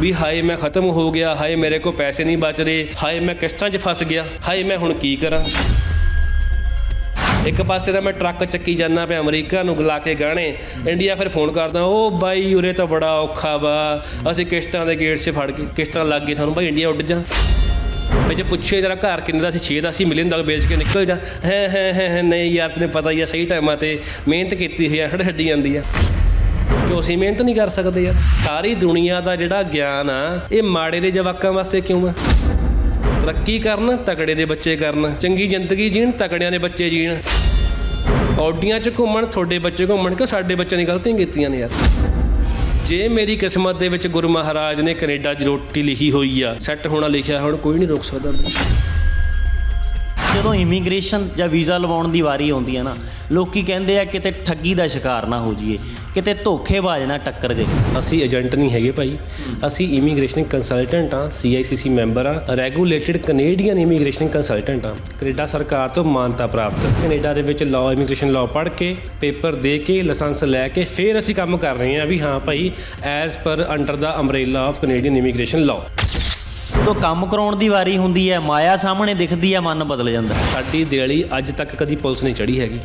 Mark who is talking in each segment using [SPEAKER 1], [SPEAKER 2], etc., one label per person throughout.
[SPEAKER 1] ਵੀ ਹਾਏ ਮੈਂ ਖਤਮ ਹੋ ਗਿਆ ਹਾਏ ਮੇਰੇ ਕੋਲ ਪੈਸੇ ਨਹੀਂ ਬਚ ਰਹੇ ਹਾਏ ਮੈਂ ਕਿਸ਼ਤਾਂ 'ਚ ਫਸ ਗਿਆ ਹਾਏ ਮੈਂ ਹੁਣ ਕੀ ਕਰਾਂ? ਇੱਕ ਪਾਸੇ ਤਾਂ ਮੈਂ ਟਰੱਕ ਚੱਕੀ ਜਾਂਦਾ ਪਿਆ ਅਮਰੀਕਾ ਨੂੰ ਬੁਲਾ ਕੇ ਗਾਣੇ ਇੰਡੀਆ ਫਿਰ ਫੋਨ ਕਰਦਾ ਉਹ ਬਾਈ ਉਰੇ ਤਾਂ ਬੜਾ ਔਖਾ ਵਾ ਅਸੀਂ ਕਿਸ਼ਤਾਂ ਦੇ ਗੇਟ 'ਚ ਫੜ ਕੇ ਕਿਸ਼ਤਾਂ ਲੱਗ ਗਈ ਸਾਨੂੰ ਬਾਈ ਇੰਡੀਆ ਉੱਡ ਜਾ। ਵੀ ਜੇ ਪੁੱਛੇ ਜਰਾ ਘਰ ਕਿੰਨੇ ਦਾ ਸੀ 6 ਦਾ ਸੀ ਮਿਲੀਅਨ ਦਾ ਵੇਚ ਕੇ ਨਿਕਲ ਜਾ। ਹੈ ਹੈ ਹੈ ਹੈ, ਨਹੀਂ ਯਾਰ ਤੈਨੂੰ ਪਤਾ ਹੀ ਆ ਸਹੀ ਟਾਈਮਾਂ ਤੇ ਮਿਹਨਤ ਕੀਤੀ ਹੋਈ ਆ ਹੜ ਛੱਡੀ ਜਾਂਦੀ ਆ। ਕਿਉਂ ਅਸੀਂ ਮਿਹਨਤ ਨਹੀਂ ਕਰ ਸਕਦੇ ਯਾਰ? ਸਾਰੀ ਦੁਨੀਆ ਦਾ ਜਿਹੜਾ ਗਿਆਨ ਆ, ਇਹ ਮਾੜੇ ਦੇ ਜਵਾਕਾਂ ਵਾਸਤੇ ਕਿਉਂ ਆ? ਤਰੱਕੀ ਕਰਨ, ਤਕੜੇ ਦੇ ਬੱਚੇ ਕਰਨ, ਚੰਗੀ ਜ਼ਿੰਦਗੀ ਜੀਣ, ਤਕੜਿਆਂ ਦੇ ਬੱਚੇ ਜੀਣ। ਔਡੀਆਂ 'ਚ ਘੁੰਮਣ, ਤੁਹਾਡੇ ਬੱਚੇ ਘੁੰਮਣ, ਕਿਉਂ ਸਾਡੇ ਬੱਚਿਆਂ ਨੇ ਗਲਤੀਆਂ ਕੀਤੀਆਂ ਨੇ ਯਾਰ? ਜੇ ਮੇਰੀ ਕਿਸਮਤ ਦੇ ਵਿੱਚ ਗੁਰੂ ਮਹਾਰਾਜ ਨੇ ਕੈਨੇਡਾ 'ਚ ਰੋਟੀ ਲਿਖੀ ਹੋਈ ਆ, ਸੈੱਟ ਹੋਣਾ ਲਿਖਿਆ, ਹੁਣ ਕੋਈ ਨਹੀਂ ਰੋਕ ਸਕਦਾ।
[SPEAKER 2] ਜਦੋਂ ਇਮੀਗ੍ਰੇਸ਼ਨ ਜਾਂ ਵੀਜ਼ਾ ਲਵਾਉਣ ਦੀ ਵਾਰੀ ਆਉਂਦੀ ਹੈ ਨਾ, ਲੋਕੀ ਕਹਿੰਦੇ ਆ ਕਿਤੇ ਠੱਗੀ ਦਾ ਸ਼ਿਕਾਰ ਨਾ ਹੋ ਜਾਈਏ, ਕਿਤੇ ਧੋਖੇਬਾਜ਼ ਨਾ ਟੱਕਰ ਜੇ
[SPEAKER 1] ਅਸੀਂ ਏਜੰਟ ਨਹੀਂ ਹੈਗੇ ਭਾਈ। ਅਸੀਂ ਇਮੀਗ੍ਰੇਸ਼ਨ ਕੰਸਲਟੈਂਟ ਆ ਸੀਆਈਸੀਸੀ ਮੈਂਬਰ ਆ ਰੈਗੂਲੇਟਡ ਕੈਨੇਡੀਅਨ ਇਮੀਗ੍ਰੇਸ਼ਨ ਕੰਸਲਟੈਂਟ ਆ ਕੈਨੇਡਾ ਸਰਕਾਰ ਤੋਂ ਮਾਨਤਾ ਪ੍ਰਾਪਤ। ਕੈਨੇਡਾ ਦੇ ਵਿੱਚ ਲਾਅ ਇਮੀਗ੍ਰੇਸ਼ਨ ਲਾਅ ਪੜ੍ਹ ਕੇ ਪੇਪਰ ਦੇ ਕੇ ਲਾਇਸੈਂਸ ਲੈ ਕੇ, ਫਿਰ ਅਸੀਂ ਕੰਮ ਕਰ ਰਹੇ ਹਾਂ ਵੀ ਹਾਂ ਭਾਈ as per under the umbrella of Canadian immigration law
[SPEAKER 2] ਜਦੋਂ ਕੰਮ ਕਰਾਉਣ ਦੀ ਵਾਰੀ ਹੁੰਦੀ ਹੈ, ਮਾਇਆ ਸਾਹਮਣੇ ਦਿਖਦੀ ਹੈ, ਮਨ ਬਦਲ ਜਾਂਦਾ
[SPEAKER 1] ਸਾਡੀ ਦਿਹਾੜੀ ਅੱਜ ਤੱਕ ਕਦੀ ਪੁਲਿਸ ਨਹੀਂ ਚੜੀ ਹੈਗੀ।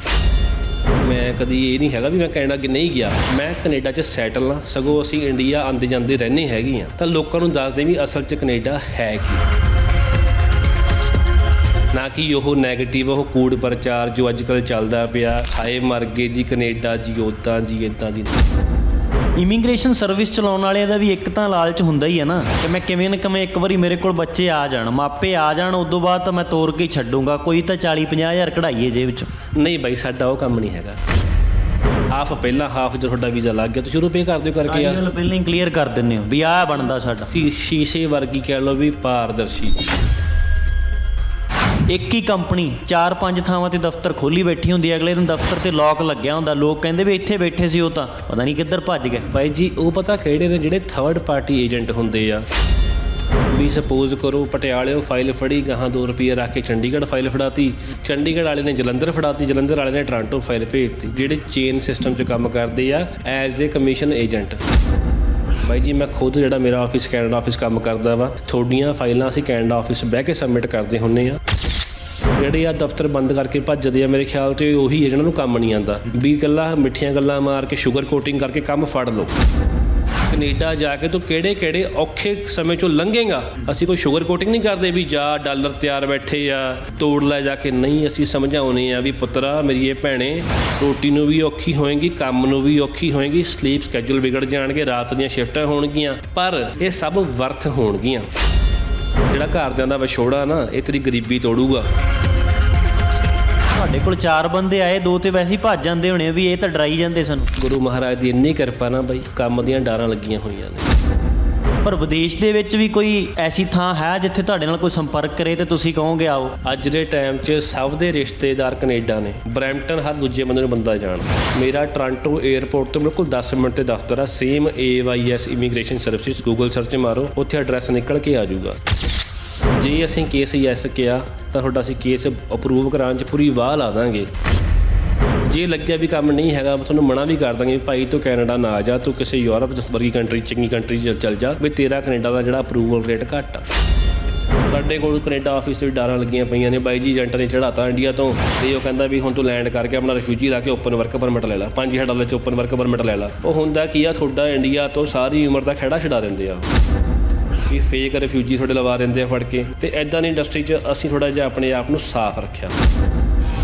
[SPEAKER 1] ਮੈਂ ਕਦੀ ਇਹ ਨਹੀਂ ਹੈਗਾ ਵੀ ਮੈਂ ਕੈਨੇਡਾ ਅੱਗੇ ਨਹੀਂ ਗਿਆ। ਮੈਂ ਕੈਨੇਡਾ 'ਚ ਸੈਟਲ ਹਾਂ, ਸਗੋਂ ਅਸੀਂ ਇੰਡੀਆ ਆਂਦੇ ਜਾਂਦੇ ਰਹਿੰਦੇ ਹੈਗੇ ਆ ਤਾਂ ਲੋਕਾਂ ਨੂੰ ਦੱਸਦੇ ਵੀ ਅਸਲ 'ਚ ਕੈਨੇਡਾ ਹੈ ਕੀ। ਨਾ ਕਿ ਉਹ 네ਗੇਟਿਵ ਉਹ ਕੂੜ ਪ੍ਰਚਾਰ ਜੋ ਅੱਜ ਕੱਲ ਚੱਲਦਾ ਪਿਆ। ਹਾਏ ਮਰ ਗਏ ਜੀ ਕੈਨੇਡਾ, ਜੀ ਉਦਾਂ ਜੀ ਇਦਾਂ ਦੀ
[SPEAKER 2] ਇਮੀਗ੍ਰੇਸ਼ਨ ਸਰਵਿਸ ਚਲਾਉਣ ਵਾਲਿਆਂ ਦਾ ਵੀ ਇੱਕ ਤਾਂ ਲਾਲਚ ਹੁੰਦਾ ਹੀ ਹੈ ਨਾ ਕਿ ਮੈਂ ਕਿਵੇਂ ਨਾ ਕਿਵੇਂ ਇੱਕ ਵਾਰੀ ਮੇਰੇ ਕੋਲ ਬੱਚੇ ਆ ਜਾਣ ਮਾਪੇ ਆ ਜਾਣ ਉਦੋਂ ਬਾਅਦ ਤਾਂ ਮੈਂ ਤੋਰ ਕੇ ਹੀ ਛੱਡੂੰਗਾ ਕੋਈ ਤਾਂ 40 50 ਹਜ਼ਾਰ ਕਢਾਈਏ ਜੇਬ ਵਿੱਚ
[SPEAKER 1] ਨਹੀਂ ਬਾਈ ਸਾਡਾ ਉਹ ਕੰਮ ਨਹੀਂ ਹੈਗਾ। ਹਾਫ ਪਹਿਲਾਂ ਹਾਫ ਜੋ ਤੁਹਾਡਾ ਵੀਜ਼ਾ ਲੱਗ ਗਿਆ ਤੁਸੀਂ ਰੁਪਏ ਕਰ ਦਿਓ ਕਰਕੇ ਯਾਰ।
[SPEAKER 2] ਪਹਿਲਾਂ ਹੀ ਕਲੀਅਰ ਕਰ ਦਿੰਨੇ ਹੋ ਵੀ ਆਹ ਬਣਦਾ ਸਾਡਾ।
[SPEAKER 1] ਸ਼ੀਸ਼ੇ ਵਰਗੀ ਕਹਿ ਲਓ ਵੀ ਪਾਰਦਰਸ਼ੀ।
[SPEAKER 2] ਇੱਕ ਹੀ ਕੰਪਨੀ, ਚਾਰ ਪੰਜ ਥਾਵਾਂ ਤੇ ਦਫ਼ਤਰ ਖੋਲੀ ਬੈਠੀ ਹੁੰਦੀ ਹੈ। ਅਗਲੇ ਦਿਨ ਦਫ਼ਤਰ ਤੇ ਲੋਕ ਲੱਗਿਆ ਹੁੰਦਾ। ਲੋਕ ਕਹਿੰਦੇ ਵੀ ਇੱਥੇ ਬੈਠੇ ਸੀ ਉਹ ਤਾਂ। ਪਤਾ ਨਹੀਂ ਕਿੱਧਰ ਭੱਜ ਗਏ।
[SPEAKER 1] ਬਾਈ ਜੀ, ਉਹ ਪਤਾ ਕਿਹੜੇ ਨੇ ਜਿਹੜੇ ਥਰਡ ਪਾਰਟੀ ਏਜੰਟ ਹੁੰਦੇ ਆ? ਵੀ ਸਪੋਜ਼ ਕਰੋ ਪਟਿਆਲਿਓ ਫਾਈਲ ਫੜੀ, ਗਾਹਾਂ 2 ਰੁਪਏ ਰੱਖ ਕੇ ਚੰਡੀਗੜ੍ਹ ਫਾਈਲ ਫੜਾਤੀ। ਚੰਡੀਗੜ੍ਹ ਵਾਲੇ ਨੇ ਜਲੰਧਰ ਫੜਾਤੀ, ਜਲੰਧਰ ਵਾਲੇ ਨੇ ਟ੍ਰਾਂਟੋ ਫਾਈਲ ਭੇਜਤੀ। ਜਿਹੜੇ ਚੇਨ ਸਿਸਟਮ 'ਚ ਕੰਮ ਕਰਦੇ ਆ ਐਜ਼ ਏ ਕਮਿਸ਼ਨ ਏਜੰਟ ਬਾਈ ਜੀ, ਮੈਂ ਖੁਦ ਜਿਹੜਾ ਮੇਰਾ ਆਫਿਸ ਕੈਨੇਡਾ ਆਫਿਸ ਕੰਮ ਕਰਦਾ ਵਾ। ਤੁਹਾਡੀਆਂ ਫਾਈਲਾਂ ਅਸੀਂ ਕੈਨੇਡਾ ਆਫਿਸ ਬਹਿ ਕੇ ਸਬਮਿਟ ਕਰਦੇ ਹੁੰਨੇ ਆ। ਜਿਹੜੇ ਆ ਦਫ਼ਤਰ ਬੰਦ ਕਰਕੇ ਭੱਜਦੇ ਆ, ਮੇਰੇ ਖਿਆਲ ਤੇ ਉਹੀ ਹੈ, ਜਿਹਨਾਂ ਨੂੰ ਕੰਮ ਨਹੀਂ ਆਉਂਦਾ। ਵੀ ਗੱਲਾਂ, ਮਿੱਠੀਆਂ ਗੱਲਾਂ ਮਾਰ ਕੇ ਸ਼ੂਗਰ ਕੋਟਿੰਗ ਕਰਕੇ ਕੰਮ ਫੜ ਲਓ। ਕੈਨੇਡਾ ਜਾ ਕੇ ਤੂੰ ਕਿਹੜੇ ਕਿਹੜੇ ਔਖੇ ਸਮੇਂ ਚੋਂ ਲੰਘੇਗਾ? ਅਸੀਂ ਕੋਈ ਸ਼ੂਗਰ ਕੋਟਿੰਗ ਨਹੀਂ ਕਰਦੇ ਵੀ ਜਾ, ਡਾਲਰ ਤਿਆਰ ਬੈਠੇ ਆ, ਤੋੜ ਲੈ ਜਾ ਕੇ। ਨਹੀਂ, ਅਸੀਂ ਸਮਝਾਉਨੇ ਆ ਵੀ ਪੁੱਤਰਾ, ਮੇਰੀ ਇਹ ਭੈਣੇ, ਰੋਟੀ ਨੂੰ ਵੀ ਔਖੀ ਹੋਏਗੀ, ਕੰਮ ਨੂੰ ਵੀ ਔਖੀ ਹੋਏਗੀ ਸਲੀਪ ਸਕੇਜੂਲ ਵਿਗੜ ਜਾਣਗੇ, ਰਾਤ ਦੀਆਂ ਸ਼ਿਫਟਾਂ ਹੋਣਗੀਆਂ, ਪਰ ਇਹ ਸਭ ਵਰਥ ਹੋਣਗੀਆਂ। ਜਿਹੜਾ ਘਰਦਿਆਂ ਦਾ ਵਿਛੋੜਾ ਨਾ, ਇਹ ਤੇਰੀ ਗਰੀਬੀ ਤੋੜੂਗਾ।
[SPEAKER 2] ਤੁਹਾਡੇ ਕੋਲ ਚਾਰ ਬੰਦੇ ਆਏ ਦੋ ਤੇ ਵੈਸੇ ਹੀ ਭੱਜ ਜਾਂਦੇ ਹੋਣੇ ਵੀ ਇਹ ਤਾਂ ਡਰਾਈ ਜਾਂਦੇ ਸਾਨੂੰ।
[SPEAKER 1] ਗੁਰੂ ਮਹਾਰਾਜ ਦੀ ਇੰਨੀ ਕਿਰਪਾ ਨਾ ਬਈ ਕੰਮ ਦੀਆਂ ਡਾਰਾਂ ਲੱਗੀਆਂ ਹੋਈਆਂ ਨੇ।
[SPEAKER 2] ਪਰ ਵਿਦੇਸ਼ ਦੇ ਵਿੱਚ ਵੀ ਕੋਈ ਐਸੀ ਥਾਂ ਹੈ ਜਿੱਥੇ ਤੁਹਾਡੇ ਨਾਲ ਕੋਈ ਸੰਪਰਕ ਕਰੇ ਤੇ ਤੁਸੀਂ ਕਹੋਗੇ ਆਓ?
[SPEAKER 1] ਅੱਜ ਦੇ ਟਾਈਮ 'ਚ ਸਭ ਦੇ ਰਿਸ਼ਤੇਦਾਰ ਕੈਨੇਡਾ ਨੇ। ਬਰੈਂਪਟਨ ਹਰ ਦੂਜੇ ਬੰਦੇ ਨੂੰ ਬੰਦਾ ਜਾਣਦਾ ਮੇਰਾ ਟੋਰਾਂਟੋ 에ਅਰਪੋਰਟ ਤੋਂ ਬਿਲਕੁਲ 10 ਮਿੰਟ ਤੇ ਦਫ਼ਤਰ ਆ। Same AYS immigration services Google search ਮਾਰੋ ਉੱਥੇ ਐਡਰੈਸ ਨਿਕਲ ਕੇ ਆ ਜਾਊਗਾ। ਜੇ ਅਸੀਂ ਕੇਸ ਯੈਸ ਕਿਹਾ, ਤਾਂ ਤੁਹਾਡਾ ਅਸੀਂ ਕੇਸ ਅਪਰੂਵ ਕਰਾਉਣ 'ਚ ਪੂਰੀ ਵਾਹ ਲਾ ਦਾਂਗੇ। ਜੇ ਲੱਗਿਆ ਵੀ ਕੰਮ ਨਹੀਂ ਹੈਗਾ, ਤੁਹਾਨੂੰ ਮਨਾ ਵੀ ਕਰ ਦਾਂਗੇ ਵੀ ਭਾਈ ਤੂੰ ਕੈਨੇਡਾ ਨਾ ਆ ਜਾ, ਤੂੰ ਕਿਸੇ ਯੂਰਪ ਵਰਗੀ ਕੰਟਰੀ ਚੰਗੀ ਕੰਟਰੀ 'ਚ ਚੱਲ ਜਾ, ਵੀ ਤੇਰਾ ਕੈਨੇਡਾ ਦਾ ਜਿਹੜਾ ਅਪਰੂਵਲ ਰੇਟ ਘੱਟ ਆ। ਸਾਡੇ ਕੋਲ ਕੈਨੇਡਾ ਆਫਿਸ ਤੇ ਵੀ ਡਾਰਾਂ ਲੱਗੀਆਂ ਪਈਆਂ ਨੇ, ਬਾਈ ਜੀ ਏਜੰਟ ਨੇ ਚੜਾਤਾ ਇੰਡੀਆ ਤੋਂ, ਤੇ ਉਹ ਕਹਿੰਦਾ ਵੀ ਹੁਣ ਤੂੰ ਲੈਂਡ ਕਰਕੇ ਆਪਣਾ ਰਿਫਿਊਜੀ ਲਾ ਕੇ ਓਪਨ ਵਰਕ ਪਰਮਿਟ ਲੈ ਲੈ। 5000 ਡਾਲਰ ਚ ਓਪਨ ਵਰਕ ਪਰਮਿਟ ਲੈ ਲੈ। ਉਹ ਹੁੰਦਾ ਕੀ ਆ, ਤੁਹਾਡਾ ਇੰਡੀਆ ਤੋਂ ਸਾਰੀ ਉਮਰ ਦਾ ਖੜਾ ਛਡਾ ਦਿੰਦੇ ਆ। ਵੀ ਫੇਕ ਰਿਫਿਊਜੀ ਤੁਹਾਡੇ ਲਵਾ ਦਿੰਦੇ ਆ ਫੜ ਕੇ ਤੇ ਐਦਾਂ ਦੀ ਇੰਡਸਟਰੀ 'ਚ ਅਸੀਂ ਥੋੜਾ ਜਿਹਾ ਆਪਣੇ ਆਪ ਨੂੰ ਸਾਫ਼ ਰੱਖਿਆ।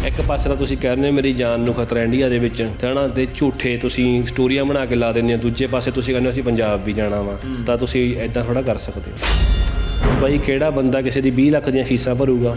[SPEAKER 1] ਇੱਕ ਪਾਸੇ ਤਾਂ ਤੁਸੀਂ ਕਹਿੰਦੇ ਹੋ ਮੇਰੀ ਜਾਨ ਨੂੰ ਖਤਰਾ ਇੰਡੀਆ ਦੇ ਵਿੱਚ ਤੇ ਹਨਾ ਤੇ ਝੂਠੇ ਤੁਸੀਂ ਸਟੋਰੀਆਂ ਬਣਾ ਕੇ ਲਾ ਦਿੰਦੇ ਹੋ ਦੂਜੇ ਪਾਸੇ ਤੁਸੀਂ ਕਹਿੰਦੇ ਹੋ ਅਸੀਂ ਪੰਜਾਬ ਵੀ ਜਾਣਾ ਵਾ ਤਾਂ ਤੁਸੀਂ ਐਦਾਂ ਥੋੜਾ ਕਰ ਸਕਦੇ ਹੋ। ਬਾਈ ਕਿਹੜਾ ਬੰਦਾ ਕਿਸੇ ਦੀ 20 ਲੱਖ ਦੀਆਂ ਫੀਸਾਂ ਭਰੂਗਾ?